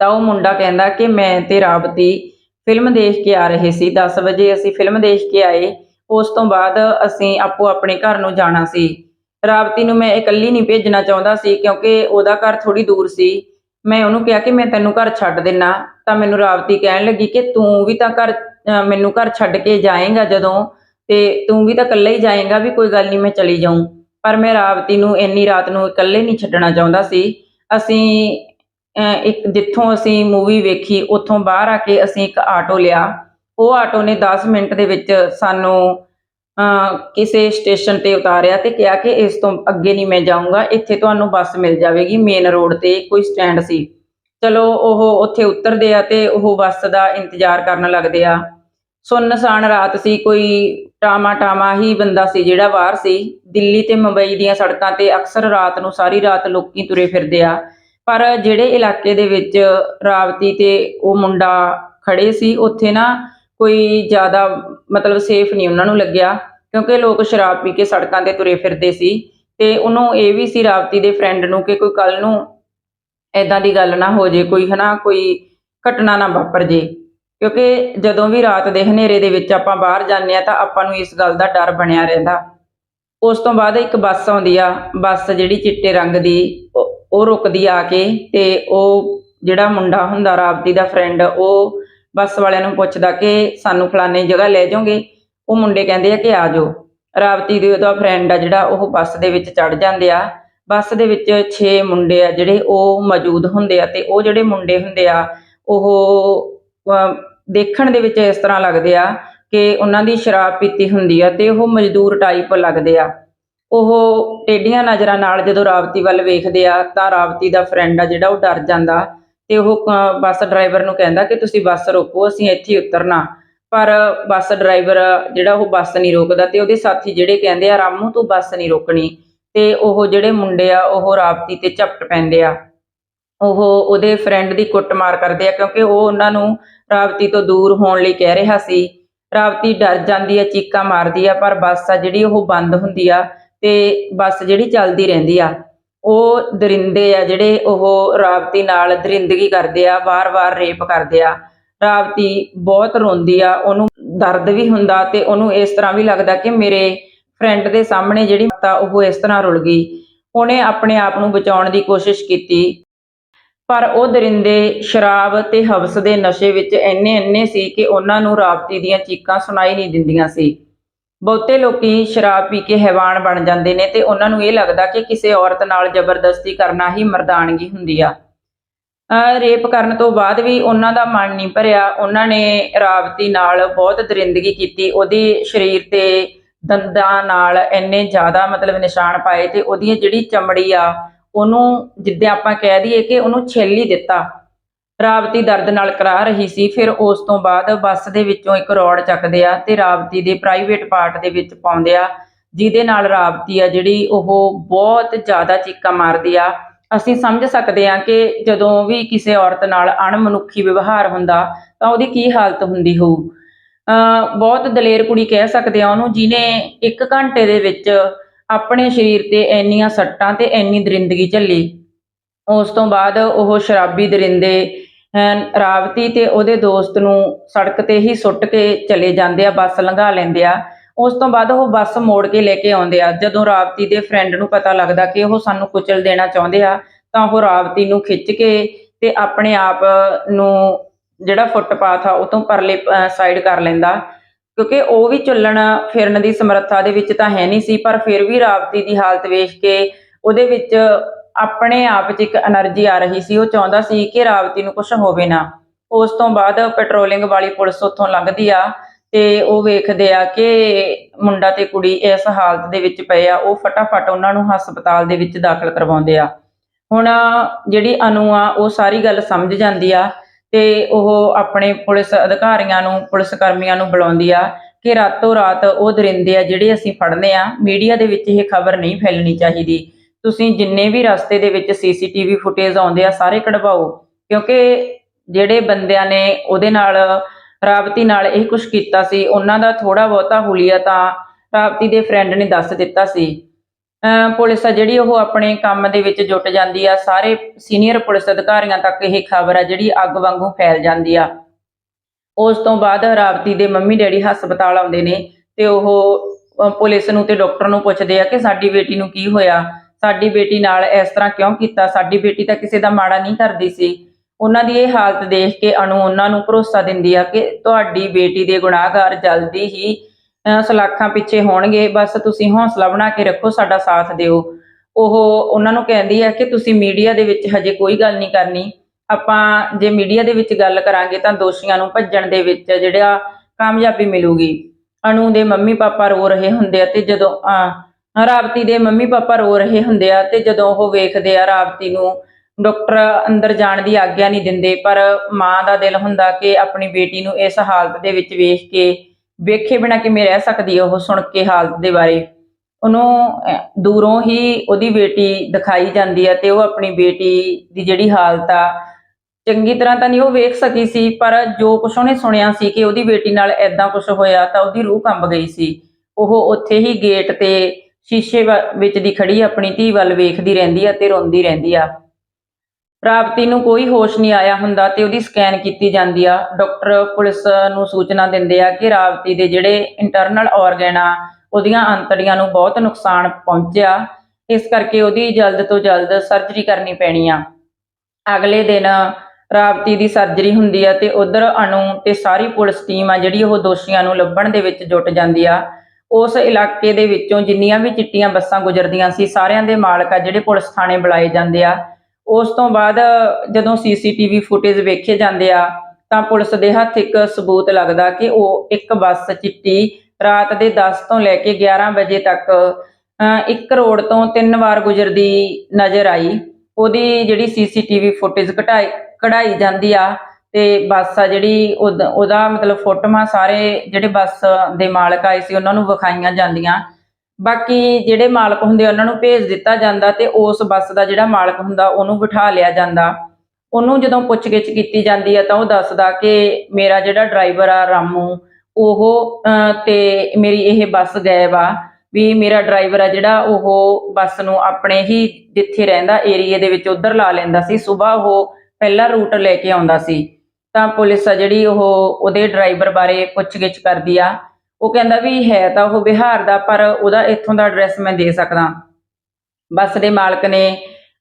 ਤਾਂ ਉਹ ਮੁੰਡਾ ਕਹਿੰਦਾ ਕਿ ਮੈਂ ਤੇ ਰਾਬਤੀ ਫਿਲਮ ਦੇਖ ਕੇ ਆ ਰਹੇ ਸੀ। 10 ਵਜੇ ਅਸੀਂ ਫਿਲਮ ਦੇਖ ਕੇ ਆਏ। ਉਸ ਤੋਂ ਬਾਅਦ ਅਸੀਂ ਆਪੋ ਆਪਣੇ ਘਰ ਨੂੰ ਜਾਣਾ ਸੀ। ਰਾਬਤੀ ਨੂੰ ਮੈਂ ਇਕੱਲੀ ਨਹੀਂ ਭੇਜਣਾ ਚਾਹੁੰਦਾ ਸੀ, ਕਿਉਂਕਿ ਉਹਦਾ ਘਰ ਥੋੜੀ ਦੂਰ ਸੀ। ਮੈਂ ਉਹਨੂੰ ਕਿਹਾ ਕਿ ਮੈਂ ਤੈਨੂੰ ਘਰ ਛੱਡ ਦਿੰਨਾ। ਤਾਂ ਮੈਨੂੰ ਰਾਬਤੀ ਕਹਿਣ ਲੱਗੀ ਕਿ ਤੂੰ ਵੀ ਤਾਂ ਘਰ ਮੈਨੂੰ ਘਰ ਛੱਡ ਕੇ ਜਾਏਂਗਾ ਜਦੋਂ ਤੇ ਤੂੰ ਵੀ ਤਾਂ ਇਕੱਲਾ ਹੀ ਜਾਏਂਗਾ ਵੀ ਕੋਈ ਗੱਲ ਨਹੀਂ ਮੈਂ ਚਲੀ ਜਾਊਂ। ਪਰ ਮੈਂ ਰਾਬਤੀ ਨੂੰ ਇੰਨੀ ਰਾਤ ਨੂੰ ਇਕੱਲੇ ਨਹੀਂ ਛੱਡਣਾ ਚਾਹੁੰਦਾ ਸੀ। ਅਸੀਂ ਇੱਕ ਜਿੱਥੋਂ ਅਸੀਂ ਮੂਵੀ ਵੇਖੀ, ਉੱਥੋਂ ਬਾਹਰ ਆ ਕੇ ਅਸੀਂ ਇੱਕ ਆਟੋ ਲਿਆ। ਉਹ ਆਟੋ ਨੇ 10 ਮਿੰਟ ਦੇ ਵਿੱਚ ਸਾਨੂੰ, ਅਹ, ਕਿਸੇ ਸਟੇਸ਼ਨ ਤੇ ਉਤਾਰਿਆ ਤੇ ਕਿਹਾ ਕਿ ਇਸ ਤੋਂ ਅੱਗੇ ਨਹੀਂ ਮੈਂ ਜਾਊਂਗਾ, ਇੱਥੇ ਤੁਹਾਨੂੰ ਬੱਸ ਮਿਲ ਜਾਵੇਗੀ ਮੇਨ ਰੋਡ ਤੇ, ਕੋਈ ਸਟੈਂਡ ਸੀ। ਚਲੋ, ਉਹ ਉੱਥੇ ਉਤਰਦੇ ਆ ਤੇ ਉਹ ਬੱਸ ਦਾ ਇੰਤਜ਼ਾਰ ਕਰਨ ਲੱਗਦੇ ਆ। ਸੁੰਨਸਾਨ ਰਾਤ ਸੀ, ਕੋਈ ਟਾਮਾ ਟਾਮਾ ਹੀ ਬੰਦਾ ਸੀ ਜਿਹੜਾ ਬਾਹਰ ਸੀ। ਦਿੱਲੀ ਤੇ ਮੁੰਬਈ ਦੀਆਂ ਸੜਕਾਂ ਤੇ ਅਕਸਰ ਰਾਤ ਨੂੰ ਸਾਰੀ ਰਾਤ ਲੋਕੀ ਤੁਰੇ ਫਿਰਦੇ ਆ। ਪਰ ਜਿਹੜੇ ਇਲਾਕੇ ਦੇ ਵਿੱਚ ਰਾਵਤੀ ਤੇ ਉਹ ਮੁੰਡਾ ਖੜੇ ਸੀ, ਉੱਥੇ ਨਾ ਕੋਈ ਜ਼ਿਆਦਾ ਮਤਲਬ ਸੇਫ ਨਹੀਂ ਉਹਨਾਂ ਨੂੰ ਲੱਗਿਆ, ਕਿਉਂਕਿ ਲੋਕ ਸ਼ਰਾਬ ਪੀ ਕੇ ਸੜਕਾਂ ਤੇ ਤੁਰੇ ਫਿਰਦੇ ਸੀ। ਤੇ ਉਹਨੂੰ ਇਹ ਵੀ ਸੀ ਰਾਵਤੀ ਦੇ ਫਰੈਂਡ ਨੂੰ ਕਿ ਕੋਈ ਕੱਲ ਨੂੰ ਐਦਾਂ ਦੀ ਗੱਲ ਨਾ ਹੋ ਜੇ, ਕੋਈ ਹਨਾ, ਕੋਈ ਘਟਨਾ ਨਾ ਵਾਪਰ ਜੇ। ਕਿਉਂਕਿ ਜਦੋਂ ਵੀ ਰਾਤ ਦੇ ਹਨੇਰੇ ਦੇ ਵਿੱਚ ਆਪਾਂ ਬਾਹਰ ਜਾਂਦੇ ਆ ਤਾਂ ਆਪਾਂ ਨੂੰ ਇਸ ਗੱਲ ਦਾ ਡਰ ਬਣਿਆ ਰਹਿੰਦਾ। ਉਸ ਤੋਂ ਬਾਅਦ ਇੱਕ ਬੱਸ ਆਉਂਦੀ ਆ, ਬੱਸ ਜਿਹੜੀ ਚਿੱਟੇ ਰੰਗ ਦੀ, ਉਹ ਰੁਕਦੀ ਆ ਕੇ ਤੇ ਉਹ ਜਿਹੜਾ ਮੁੰਡਾ ਹੁੰਦਾ ਰਾਬਤੀ ਦਾ ਫਰੈਂਡ ਉਹ ਬੱਸ ਵਾਲਿਆਂ ਨੂੰ ਪੁੱਛਦਾ ਕਿ ਸਾਨੂੰ ਫਲਾਣੇ ਜਗ੍ਹਾ ਲੈ ਜਾਓਗੇ? ਉਹ ਮੁੰਡੇ ਕਹਿੰਦੇ ਆ ਕਿ ਆ ਜਾਓ। ਰਾਬਤੀ ਦੇ ਉਹਦਾ ਫਰੈਂਡ ਆ ਜਿਹੜਾ, ਉਹ ਬੱਸ ਦੇ ਵਿੱਚ ਚੜ ਜਾਂਦੇ ਆ। ਬੱਸ ਦੇ ਵਿੱਚ 6 ਮੁੰਡੇ ਆ ਜਿਹੜੇ ਉਹ ਮੌਜੂਦ ਹੁੰਦੇ ਆ ਤੇ ਉਹ ਜਿਹੜੇ ਮੁੰਡੇ ਹੁੰਦੇ ਆ, ਉਹ ਦੇਖਣ ਦੇ ਵਿੱਚ ਇਸ ਤਰ੍ਹਾਂ ਲੱਗਦੇ ਆ ਕਿ ਉਹਨਾਂ ਦੀ ਸ਼ਰਾਬ ਪੀਤੀ ਹੁੰਦੀ ਆ ਤੇ ਉਹ ਮਜ਼ਦੂਰ ਟਾਈਪ ਲੱਗਦੇ ਆ। ਉਹ ਟੇਡੀਆਂ ਨਜ਼ਰਾਂ ਨਾਲ ਜਦੋਂ ਰਾਵਤੀ ਵੱਲ ਵੇਖਦੇ ਆ ਤਾਂ ਰਾਵਤੀ ਦਾ ਫਰੈਂਡ ਆ ਜਿਹੜਾ ਉਹ ਡਰ ਜਾਂਦਾ ਤੇ ਉਹ ਬੱਸ ਡਰਾਈਵਰ ਨੂੰ ਕਹਿੰਦਾ ਕਿ ਤੁਸੀਂ ਬੱਸ ਰੋਕੋ, ਅਸੀਂ ਇੱਥੇ ਉਤਰਨਾ। ਪਰ ਬੱਸ ਡਰਾਈਵਰ ਜਿਹੜਾ ਉਹ ਬੱਸ ਨਹੀਂ ਰੋਕਦਾ ਤੇ ਉਹਦੇ ਸਾਥੀ ਜਿਹੜੇ ਕਹਿੰਦੇ ਆ, ਰਾਮੂ ਤੂੰ ਬੱਸ ਨਹੀਂ ਰੋਕਣੀ। ਤੇ ਉਹ ਜਿਹੜੇ ਮੁੰਡੇ ਆ, ਉਹ ਰਾਵਤੀ ਤੇ ਝਪਟ ਪੈਂਦੇ ਆ। ਉਹ ਉਹਦੇ ਫਰੈਂਡ ਦੀ ਕੁੱਟਮਾਰ ਕਰਦੇ ਆ ਕਿਉਂਕਿ ਉਹ ਉਹਨਾਂ ਨੂੰ ਰਾਵਤੀ ਤੋਂ ਦੂਰ ਹੋਣ ਲਈ ਕਹਿ ਰਿਹਾ ਸੀ। ਰਾਵਤੀ ਡਰ ਜਾਂਦੀ ਆ ਚੀਕਾਂ ਮਾਰਦੀ ਆ ਪਰ ਬੱਸ ਆ ਜਿਹੜੀ ਉਹ ਬੰਦ ਹੁੰਦੀ ਆ ਤੇ ਬੱਸ ਜਿਹੜੀ ਚੱਲਦੀ ਰਹਿੰਦੀ ਆ। ਉਹ ਦਰਿੰਦੇ ਆ ਜਿਹੜੇ ਉਹ ਰਾਵਤੀ ਨਾਲ ਦਰਿੰਦਗੀ ਕਰਦੇ ਆ, ਵਾਰ-ਵਾਰ ਰੇਪ ਕਰਦੇ ਆ। ਰਾਵਤੀ ਬਹੁਤ ਰੋਂਦੀ ਆ, ਉਹਨੂੰ ਦਰਦ ਵੀ ਹੁੰਦਾ ਤੇ ਉਹਨੂੰ ਇਸ ਤਰ੍ਹਾਂ ਵੀ ਲੱਗਦਾ ਕਿ ਮੇਰੇ ਫਰੈਂਡ ਦੇ ਸਾਹਮਣੇ ਜਿਹੜੀ ਮਾਤਾ ਉਹ ਇਸ ਤਰ੍ਹਾਂ ਰੁਲ ਗਈ। ਉਹਨੇ ਆਪਣੇ ਆਪ ਨੂੰ ਬਚਾਉਣ ਦੀ ਕੋਸ਼ਿਸ਼ ਕੀਤੀ। ਪਰ ਉਹ ਦਰਿੰਦੇ ਸ਼ਰਾਬ ਤੇ ਹਵਸ ਦੇ ਨਸ਼ੇ ਵਿੱਚ ਇੰਨੇ ਇੰਨੇ ਸੀ ਕਿ ਉਹਨਾਂ ਨੂੰ ਰਾਬਤੀ ਦੀਆਂ ਚੀਕਾਂ ਸੁਣਾਈ ਨਹੀਂ ਦਿੰਦੀਆਂ ਸੀ। ਬਹੁਤੇ ਲੋਕੀ ਸ਼ਰਾਬ ਪੀ ਕੇ ਹੈਵਾਨ ਬਣ ਜਾਂਦੇ ਨੇ ਤੇ ਉਹਨਾਂ ਨੂੰ ਇਹ ਲੱਗਦਾ ਕਿ ਕਿਸੇ ਔਰਤ ਨਾਲ ਜ਼ਬਰਦਸਤੀ ਕਰਨਾ ਹੀ ਮਰਦਾਨਗੀ ਹੁੰਦੀ ਆ। ਰੇਪ ਕਰਨ ਤੋਂ ਬਾਅਦ ਵੀ ਉਹਨਾਂ ਦਾ ਮਨ ਨਹੀਂ ਭਰਿਆ। ਉਹਨਾਂ ਨੇ ਰਾਵਤੀ ਨਾਲ ਬਹੁਤ ਦਰਿੰਦਗੀ ਕੀਤੀ। ਉਹਦੇ ਸਰੀਰ ਤੇ ਦੰਦਾਂ ਨਾਲ ਇੰਨੇ ਜ਼ਿਆਦਾ ਮਤਲਬ ਨਿਸ਼ਾਨ ਪਾਏ ਤੇ ਉਹਦੀ ਜਿਹੜੀ ਚਮੜੀ ਆ ਉਹਨੂੰ ਜਿੱਦਾਂ ਆਪਾਂ ਕਹਿ ਦਈਏ ਕਿ ਉਹਨੂੰ ਛਿੱਲ ਹੀ ਦਿੱਤਾ। ਰਾਵਤੀ ਦਰਦ ਨਾਲ ਕਰਾ ਰਹੀ ਸੀ, ਫਿਰ ਉਸ ਤੋਂ ਬਾਅਦ ਬੱਸ ਦੇ ਵਿੱਚੋਂ ਇੱਕ ਰੋਡ ਚੱਕਦੇ ਆ ਤੇ ਰਾਵਤੀ ਦੇ ਪ੍ਰਾਈਵੇਟ ਪਾਰਟ ਦੇ ਵਿੱਚ ਪਾਉਂਦੇ ਆ, ਜਿਹਦੇ ਨਾਲ ਰਾਵਤੀ ਆ ਜਿਹੜੀ ਉਹ ਬਹੁਤ ਜ਼ਿਆਦਾ ਚੀਕਾਂ ਮਾਰਦੀ ਆ। ਅਸੀਂ ਸਮਝ ਸਕਦੇ ਆ ਕਿ ਜਦੋਂ ਵੀ ਕਿਸੇ ਔਰਤ ਨਾਲ ਅਣਮਨੁੱਖੀ ਵਿਵਹਾਰ ਹੁੰਦਾ, ਤਾਂ ਉਹਦੀ ਕੀ ਹਾਲਤ ਹੁੰਦੀ ਹੋਊ। ਅਹ ਬਹੁਤ ਦਲੇਰ ਕੁੜੀ ਕਹਿ ਸਕਦੇ ਆ ਉਹਨੂੰ, ਜਿਹਨੇ 1 ਘੰਟੇ ਦੇ ਵਿੱਚ ਆਪਣੇ ਸਰੀਰ ਤੇ ਇੰਨੀਆਂ ਸੱਟਾਂ ਤੇ ਇੰਨੀ ਦਰਿੰਦਗੀ ਝੱਲੀ। ਉਸ ਤੋਂ ਬਾਅਦ ਉਹ ਸ਼ਰਾਬੀ ਦਰਿੰਦੇ ਰਾਵਤੀ ਤੇ ਉਹਦੇ ਦੋਸਤ ਨੂੰ ਸੜਕ ਤੇ ਹੀ ਸੁੱਟ ਕੇ ਚਲੇ ਜਾਂਦੇ ਆ, ਬੱਸ ਲੰਘਾ ਲੈਂਦੇ ਆ। ਉਸ ਤੋਂ ਬਾਅਦ ਉਹ ਬੱਸ ਮੋੜ ਕੇ ਲੈ ਕੇ ਆਉਂਦੇ ਆ। ਜਦੋਂ ਰਾਵਤੀ ਦੇ ਫਰੈਂਡ ਨੂੰ ਪਤਾ ਲੱਗਦਾ ਕਿ ਉਹ ਸਾਨੂੰ ਕੁਚਲ ਦੇਣਾ ਚਾਹੁੰਦੇ ਆ, ਤਾਂ ਉਹ ਰਾਵਤੀ ਨੂੰ ਖਿੱਚ ਕੇ ਤੇ ਆਪਣੇ ਆਪ ਨੂੰ ਜਿਹੜਾ ਫੁੱਟਪਾਥ ਆ, ਉਹ ਤੋਂ ਪਰਲੇ ਸਾਈਡ ਕਰ ਲੈਂਦਾ। ਕਿਉਂਕਿ ਉਹ ਵੀ ਚੱਲਣ ਫਿਰਨ ਦੀ ਸਮਰੱਥਾ ਦੇ ਵਿੱਚ ਤਾਂ ਹੈ ਨਹੀਂ ਸੀ, ਪਰ ਫਿਰ ਵੀ ਰਾਵਤੀ ਦੀ ਹਾਲਤ ਵੇਖ ਕੇ ਉਹਦੇ ਵਿੱਚ ਆਪਣੇ ਆਪ 'ਚ ਇੱਕ એનર્ਜੀ ਆ ਰਹੀ ਸੀ। ਉਹ ਚਾਹੁੰਦਾ ਸੀ ਕਿ ਰਾਵਤੀ ਨੂੰ ਕੁਝ ਹੋਵੇ ਨਾ। ਉਸ ਤੋਂ ਬਾਅਦ ਪੈਟਰੋਲਿੰਗ ਵਾਲੀ ਪੁਲਿਸ ਉੱਥੋਂ ਲੰਘਦੀ ਆ ਤੇ ਉਹ ਵੇਖਦੇ ਆ ਕਿ ਮੁੰਡਾ ਤੇ ਕੁੜੀ ਇਸ ਹਾਲਤ ਦੇ ਵਿੱਚ ਪਏ ਆ। ਉਹ ਫਟਾਫਟ ਉਹਨਾਂ ਨੂੰ ਹਸਪਤਾਲ ਦੇ ਵਿੱਚ ਦਾਖਲ ਕਰਵਾਉਂਦੇ ਆ। ਹੁਣ ਜਿਹੜੀ ਅਨੂ ਆ, ਉਹ ਸਾਰੀ ਗੱਲ ਸਮਝ ਜਾਂਦੀ ਆ ਤੇ ਉਹ ਆਪਣੇ ਪੁਲਿਸ ਅਧਿਕਾਰੀਆਂ ਨੂੰ, ਪੁਲਿਸ ਕਰਮੀਆਂ ਨੂੰ ਬੁਲਾਉਂਦੀ ਆ ਕਿ ਰਾਤੋਂ ਰਾਤ ਉਹ ਦਰਿੰਦੇ ਆ ਜਿਹੜੇ ਅਸੀਂ ਫੜਨੇ ਆ, ਮੀਡੀਆ ਦੇ ਵਿੱਚ ਇਹ ਖਬਰ ਨਹੀਂ ਫੈਲਣੀ ਚਾਹੀਦੀ। ਤੁਸੀਂ ਜਿੰਨੇ ਵੀ ਰਸਤੇ ਦੇ ਵਿੱਚ ਸੀਸੀਟੀਵੀ ਫੁਟੇਜ ਆਉਂਦੇ ਆ, ਸਾਰੇ ਕਢਵਾਓ, ਕਿਉਂਕਿ ਜਿਹੜੇ ਬੰਦਿਆਂ ਨੇ ਉਹਦੇ ਨਾਲ ਰਾਬਤੀ ਨਾਲ ਇਹ ਕੁਝ ਕੀਤਾ ਸੀ, ਉਹਨਾਂ ਦਾ ਥੋੜਾ ਬਹੁਤਾ ਹੁਲੀਆ ਤਾਂ ਰਾਬਤੀ ਦੇ ਫਰੈਂਡ ਨੇ ਦੱਸ ਦਿੱਤਾ ਸੀ। ਪੁਲਿਸ ਆ ਜਿਹੜੀ ਉਹ ਆਪਣੇ ਕੰਮ ਦੇ ਵਿੱਚ ਜੁਟ ਜਾਂਦੀ ਆ। ਸਾਰੇ ਸੀਨੀਅਰ ਪੁਲਿਸ ਅਧਿਕਾਰੀਆਂ ਤੱਕ ਇਹ ਖਬਰ ਆ ਜਿਹੜੀ ਅੱਗ ਵਾਂਗੂ ਫੈਲ ਜਾਂਦੀ ਆ। ਉਸ ਤੋਂ ਬਾਅਦ ਰਾਬਤੀ ਦੇ ਮੰਮੀ ਡੈਡੀ ਹਸਪਤਾਲ ਆਉਂਦੇ ਨੇ ਤੇ ਉਹ ਪੁਲਿਸ ਨੂੰ ਤੇ ਡਾਕਟਰ ਨੂੰ ਪੁੱਛਦੇ ਆ ਕਿ ਸਾਡੀ ਬੇਟੀ ਨੂੰ ਕੀ ਹੋਇਆ? ਸਾਡੀ ਬੇਟੀ ਨਾਲ ਇਸ ਤਰ੍ਹਾਂ ਕਿਉਂ ਕੀਤਾ? ਸਾਡੀ ਬੇਟੀ ਤਾਂ ਕਿਸੇ ਦਾ ਮਾੜਾ ਨਹੀਂ ਕਰਦੀ ਸੀ। ਉਹਨਾਂ ਦੀ ਇਹ ਹਾਲਤ ਦੇਖ ਕੇ ਅਣੂ ਉਹਨਾਂ ਨੂੰ ਭਰੋਸਾ ਦਿੰਦੀ ਆ ਕਿ ਤੁਹਾਡੀ ਬੇਟੀ ਦੇ ਗੁਨਾਹਗਾਰ ਜਲਦੀ ਹੀ ਸਲਾਖਾਂ ਪਿੱਛੇ ਹੋਣਗੇ ਬਸ ਤੁਸੀਂ ਹੌਸਲਾ ਬਣਾ ਕੇ ਰੱਖੋ ਸਾਡਾ ਸਾਥ ਦਿਓ। ਉਹ ਉਹਨਾਂ ਨੂੰ ਕਹਿੰਦੀ ਹੈ ਕਿ ਤੁਸੀਂ ਮੀਡੀਆ ਦੇ ਵਿੱਚ ਹਜੇ ਕੋਈ ਗੱਲ ਨਹੀਂ ਕਰਨੀ। ਆਪਾਂ ਜੇ ਮੀਡੀਆ ਦੇ ਵਿੱਚ ਗੱਲ ਕਰਾਂਗੇ ਤਾਂ ਦੋਸ਼ੀਆਂ ਨੂੰ ਭੱਜਣ ਦੇ ਵਿੱਚ ਜਿਹੜਾ ਕਾਮਯਾਬੀ ਮਿਲੂਗੀ। ਅਨੂ ਦੇ ਮੰਮੀ ਪਾਪਾ ਰੋ ਰਹੇ ਹੁੰਦੇ ਆ ਤੇ ਜਦੋਂ ਅਹ, ਰਾਵਤੀ ਦੇ ਮੰਮੀ ਪਾਪਾ ਰੋ ਰਹੇ ਹੁੰਦੇ ਆ ਤੇ ਜਦੋਂ ਉਹ ਵੇਖਦੇ ਆ ਰਾਵਤੀ ਨੂੰ ਡਾਕਟਰ ਅੰਦਰ ਜਾਣ ਦੀ ਆਗਿਆ ਨਹੀਂ ਦਿੰਦੇ ਪਰ ਮਾਂ ਦਾ ਦਿਲ ਹੁੰਦਾ ਕਿ ਆਪਣੀ ਬੇਟੀ ਨੂੰ ਇਸ ਹਾਲਤ ਦੇ ਵਿੱਚ ਵੇਖ ਕੇ ਵੇਖੇ ਬਿਨਾ ਕਿਵੇਂ ਰਹਿ ਸਕਦੀ ਹੈ ਉਹ ਸੁਣ ਕੇ ਹਾਲਤ ਦੇ ਬਾਰੇ। ਉਹਨੂੰ ਦੂਰੋਂ ਹੀ ਉਹਦੀ ਬੇਟੀ ਦਿਖਾਈ ਜਾਂਦੀ ਹੈ ਤੇ ਉਹ ਆਪਣੀ ਬੇਟੀ ਦੀ ਜਿਹੜੀ ਹਾਲਤ ਆ, ਚੰਗੀ ਤਰ੍ਹਾਂ ਤਾਂ ਨਹੀਂ ਉਹ ਵੇਖ ਸਕੀ ਸੀ, ਪਰ ਜੋ ਕੁਝ ਉਹਨੇ ਸੁਣਿਆ ਸੀ ਕਿ ਉਹਦੀ ਬੇਟੀ ਨਾਲ ਐਦਾਂ ਕੁਝ ਹੋਇਆ ਤਾਂ ਉਹਦੀ ਰੂਹ ਕੰਬ ਗਈ ਸੀ। ਉਹ ਉੱਥੇ ਹੀ ਗੇਟ ਤੇ ਸ਼ੀਸ਼ੇ ਵ- ਵਿੱਚ ਦੀ ਖੜੀ ਆਪਣੀ ਧੀ ਵੱਲ ਵੇਖਦੀ ਰਹਿੰਦੀ ਆ ਤੇ ਰੋਂਦੀ ਰਹਿੰਦੀ ਆ। ਰਾਬਤੀ ਨੂੰ ਕੋਈ ਹੋਸ਼ ਨਹੀਂ ਆਇਆ ਹੁੰਦਾ ਤੇ ਉਹਦੀ ਸਕੈਨ ਕੀਤੀ ਜਾਂਦੀ ਆ। ਡਾਕਟਰ ਪੁਲਿਸ ਨੂੰ ਸੂਚਨਾ ਦਿੰਦੇ ਆ ਕਿ ਰਾਬਤੀ ਦੇ ਜਿਹੜੇ ਇੰਟਰਨਲ ਆਰਗਨ ਆ, ਉਹਦੀਆਂ ਅੰਤੜੀਆਂ ਨੂੰ ਬਹੁਤ ਨੁਕਸਾਨ ਪਹੁੰਚਿਆ। ਇਸ ਕਰਕੇ ਉਹਦੀ ਜਲਦ ਤੋਂ ਜਲਦ ਸਰਜਰੀ ਕਰਨੀ ਪੈਣੀ ਆ। ਅਗਲੇ ਦਿਨ ਰਾਬਤੀ ਦੀ ਸਰਜਰੀ ਹੁੰਦੀ ਆ ਤੇ ਉਧਰ ਅਨੂ ਤੇ ਸਾਰੀ ਪੁਲਿਸ ਟੀਮ ਆ ਜਿਹੜੀ ਉਹ ਦੋਸ਼ੀਆਂ ਨੂੰ ਲੱਭਣ ਦੇ ਵਿੱਚ ਜੁਟ ਜਾਂਦੀ ਆ। ਉਸ ਇਲਾਕੇ ਦੇ ਵਿੱਚੋਂ ਜਿੰਨੀਆਂ ਵੀ ਚਿੱਟੀਆਂ ਬੱਸਾਂ ਗੁਜ਼ਰਦੀਆਂ ਸੀ, ਸਾਰਿਆਂ ਦੇ ਮਾਲਕ ਆ ਜਿਹੜੇ ਪੁਲਿਸ ਥਾਣੇ ਬੁਲਾਏ ਜਾਂਦੇ ਆ। ਉਸ ਤੋਂ ਬਾਅਦ ਜਦੋਂ ਸੀਸੀਟੀਵੀ ਫੁਟੇਜ ਵੇਖੇ ਜਾਂਦੇ ਆ ਤਾਂ ਪੁਲਿਸ ਦੇ ਹੱਥ ਇੱਕ ਸਬੂਤ ਲੱਗਦਾ ਕਿ ਉਹ ਇੱਕ ਬੱਸ ਚਿੱਟੀ ਰਾਤ ਦੇ 10 ਤੋਂ ਲੈ ਕੇ 11 ਵਜੇ ਤੱਕ ਅ, ਇੱਕ ਰੋਡ ਤੋਂ ਤਿੰਨ ਵਾਰ ਗੁਜ਼ਰਦੀ ਨਜ਼ਰ ਆਈ। ਉਹਦੀ ਜਿਹੜੀ ਸੀਸੀਟੀਵੀ ਫੁਟੇਜ ਘਟਾਈ ਕਢਾਈ ਜਾਂਦੀ ਆ ਤੇ ਬੱਸ ਆ ਜਿਹੜੀ ਉਹਦਾ ਉਹਦਾ ਮਤਲਬ ਫੋਟੋਆਂ ਸਾਰੇ ਜਿਹੜੇ ਬੱਸ ਦੇ ਮਾਲਕ ਆਏ ਸੀ ਉਹਨਾਂ ਨੂੰ ਵਿਖਾਈਆਂ ਜਾਂਦੀਆਂ। ਬਾਕੀ ਜਿਹੜੇ ਮਾਲਕ ਹੁੰਦੇ ਆ, ਉਹਨਾਂ ਨੂੰ ਭੇਜ ਦਿੱਤਾ ਜਾਂਦਾ ਤੇ ਉਸ ਬੱਸ ਦਾ ਜਿਹੜਾ ਮਾਲਕ ਹੁੰਦਾ ਉਹਨੂੰ ਬਿਠਾ ਲਿਆ ਜਾਂਦਾ। ਉਹਨੂੰ ਜਦੋਂ ਪੁੱਛਗਿੱਛ ਕੀਤੀ ਜਾਂਦੀ ਹੈ ਤਾਂ ਉਹ ਦੱਸਦਾ ਕਿ ਮੇਰਾ ਜਿਹੜਾ ਡਰਾਈਵਰ ਆ ਰਾਮੂ ਉਹ ਤੇ ਮੇਰੀ ਇਹ ਬੱਸ ਗਾਇਬ ਆ ਵੀ ਮੇਰਾ ਡਰਾਈਵਰ ਆ ਜਿਹੜਾ ਉਹ ਬੱਸ ਨੂੰ ਆਪਣੇ ਹੀ ਜਿੱਥੇ ਰਹਿੰਦਾ ਏਰੀਏ ਦੇ ਵਿੱਚ ਉਧਰ ਲਾ ਲੈਂਦਾ ਸੀ। ਸਵੇਰ ਉਹ ਪਹਿਲਾ ਰੂਟ ਲੈ ਕੇ ਆਉਂਦਾ ਸੀ। ਤਾਂ ਪੁਲਿਸ ਆ ਜਿਹੜੀ ਉਹ ਉਹਦੇ ਡਰਾਈਵਰ ਬਾਰੇ ਪੁੱਛਗਿੱਛ ਕਰਦੀ ਆ। ਉਹ ਕਹਿੰਦਾ ਵੀ ਹੈ ਤਾਂ ਉਹ ਬਿਹਾਰ ਦਾ, ਪਰ ਉਹਦਾ ਇੱਥੋਂ ਦਾ ਐਡਰੈਸ ਮੈਂ ਦੇ ਸਕਦਾ। ਬੱਸ ਦੇ ਮਾਲਕ ਨੇ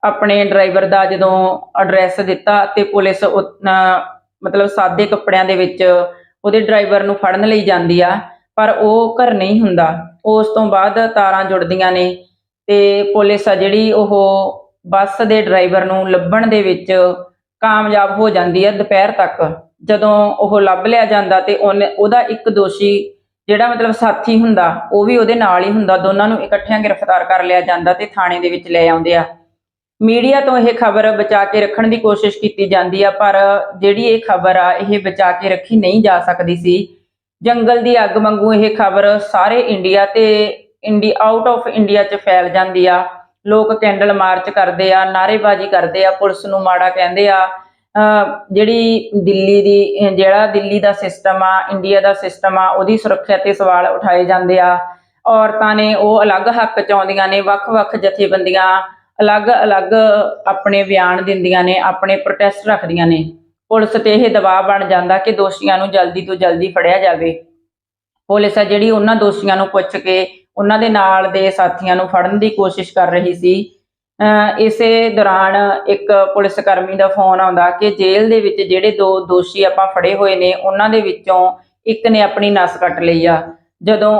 ਆਪਣੇ ਡਰਾਈਵਰ ਦਾ ਜਦੋਂ ਐਡਰੈਸ ਦਿੱਤਾ ਤੇ ਪੁਲਿਸ ਮਤਲਬ ਸਾਦੇ ਕੱਪੜਿਆਂ ਦੇ ਵਿੱਚ ਉਹਦੇ ਡਰਾਈਵਰ ਨੂੰ ਫੜਨ ਲਈ ਜਾਂਦੀ ਆ, ਪਰ ਉਹ ਘਰ ਨਹੀਂ ਹੁੰਦਾ। ਉਸ ਤੋਂ ਬਾਅਦ ਤਾਰਾਂ ਜੁੜਦੀਆਂ ਨੇ ਤੇ ਪੁਲਿਸ ਆ ਜਿਹੜੀ ਉਹ ਬੱਸ ਦੇ ਡਰਾਈਵਰ ਨੂੰ ਲੱਭਣ ਦੇ ਵਿੱਚ ਕਾਮਯਾਬ ਹੋ ਜਾਂਦੀ ਹੈ ਦੁਪਹਿਰ ਤੱਕ। ਜਦੋਂ ਉਹ ਲੱਭ ਲਿਆ ਜਾਂਦਾ ਤੇ ਉਹਨੇ, ਉਹਦਾ ਇੱਕ ਦੋਸ਼ੀ ਜਿਹੜਾ ਮਤਲਬ ਸਾਥੀ ਹੁੰਦਾ, ਉਹ ਵੀ ਉਹਦੇ ਨਾਲ ਹੀ ਹੁੰਦਾ, ਦੋਨਾਂ ਨੂੰ ਇਕੱਠਿਆਂ ਗ੍ਰਿਫਤਾਰ ਕਰ ਲਿਆ ਜਾਂਦਾ ਤੇ ਥਾਣੇ ਦੇ ਵਿੱਚ ਲੈ ਆਉਂਦੇ ਆ। ਮੀਡੀਆ ਤੋਂ ਇਹ ਖਬਰ ਬਚਾ ਕੇ ਰੱਖਣ ਦੀ ਕੋਸ਼ਿਸ਼ ਕੀਤੀ ਜਾਂਦੀ ਆ, ਪਰ ਜਿਹੜੀ ਇਹ ਖਬਰ ਆ, ਇਹ ਬਚਾ ਕੇ ਰੱਖੀ ਨਹੀਂ ਜਾ ਸਕਦੀ ਸੀ। ਜੰਗਲ ਦੀ ਅੱਗ ਵਾਂਗੂ ਇਹ ਖਬਰ ਸਾਰੇ ਇੰਡੀਆ ਤੇ ਇੰਡੀ ਆਊਟ ਆਫ ਇੰਡੀਆ 'ਚ ਫੈਲ ਜਾਂਦੀ ਆ। ਲੋਕ ਕੈਂਡਲ ਮਾਰਚ ਕਰਦੇ ਆ, ਨਾਅਰੇਬਾਜ਼ੀ ਕਰਦੇ ਆ, ਪੁਲਿਸ ਨੂੰ ਮਾੜਾ ਕਹਿੰਦੇ ਆ। ਜਿਹੜੀ ਦਿੱਲੀ ਦੀ, ਜਿਹੜਾ ਦਿੱਲੀ ਦਾ ਸਿਸਟਮ ਆ ਇੰਡੀਆ ਦਾ ਸਿਸਟਮ ਆ, ਉਹਦੀ ਸੁਰੱਖਿਆ ਤੇ ਸਵਾਲ ਉਠਾਏ ਜਾਂਦੇ ਆ। ਔਰਤਾਂ ਨੇ ਉਹ ਅਲੱਗ ਹੱਕ ਚਾਹੁੰਦੀਆਂ ਨੇ, ਵੱਖ-ਵੱਖ ਜਥੇਬੰਦੀਆਂ ਅਲੱਗ-ਅਲੱਗ ਆਪਣੇ ਬਿਆਨ ਦਿੰਦੀਆਂ ਨੇ, ਆਪਣੇ ਪ੍ਰੋਟੈਸਟ ਰੱਖਦੀਆਂ ਨੇ। ਪੁਲਿਸ ਤੇ ਇਹ ਦਬਾਅ ਬਣ ਜਾਂਦਾ ਕਿ ਦੋਸ਼ੀਆਂ ਨੂੰ ਜਲਦੀ ਤੋਂ ਜਲਦੀ ਫੜਿਆ ਜਾਵੇ। ਪੁਲਿਸ ਆ ਜਿਹੜੀ ਉਹਨਾਂ ਦੋਸ਼ੀਆਂ ਨੂੰ ਪੁੱਛ ਕੇ ਉਹਨਾਂ ਦੇ ਨਾਲ ਦੇ ਸਾਥੀਆਂ ਨੂੰ ਫੜਨ ਦੀ ਕੋਸ਼ਿਸ਼ ਕਰ ਰਹੀ ਸੀ। ਇਸੇ ਦੌਰਾਨ ਇੱਕ ਪੁਲਿਸ ਕਰਮੀ ਦਾ ਫੋਨ ਆਉਂਦਾ ਕਿ ਜੇਲ੍ਹ ਦੇ ਵਿੱਚ ਜਿਹੜੇ ਦੋ ਦੋਸ਼ੀ ਆਪਾਂ ਫੜੇ ਹੋਏ ਨੇ, ਉਹਨਾਂ ਦੇ ਵਿੱਚੋਂ ਇੱਕ ਨੇ ਆਪਣੀ ਨਸ ਕੱਟ ਲਈ ਆ। ਜਦੋਂ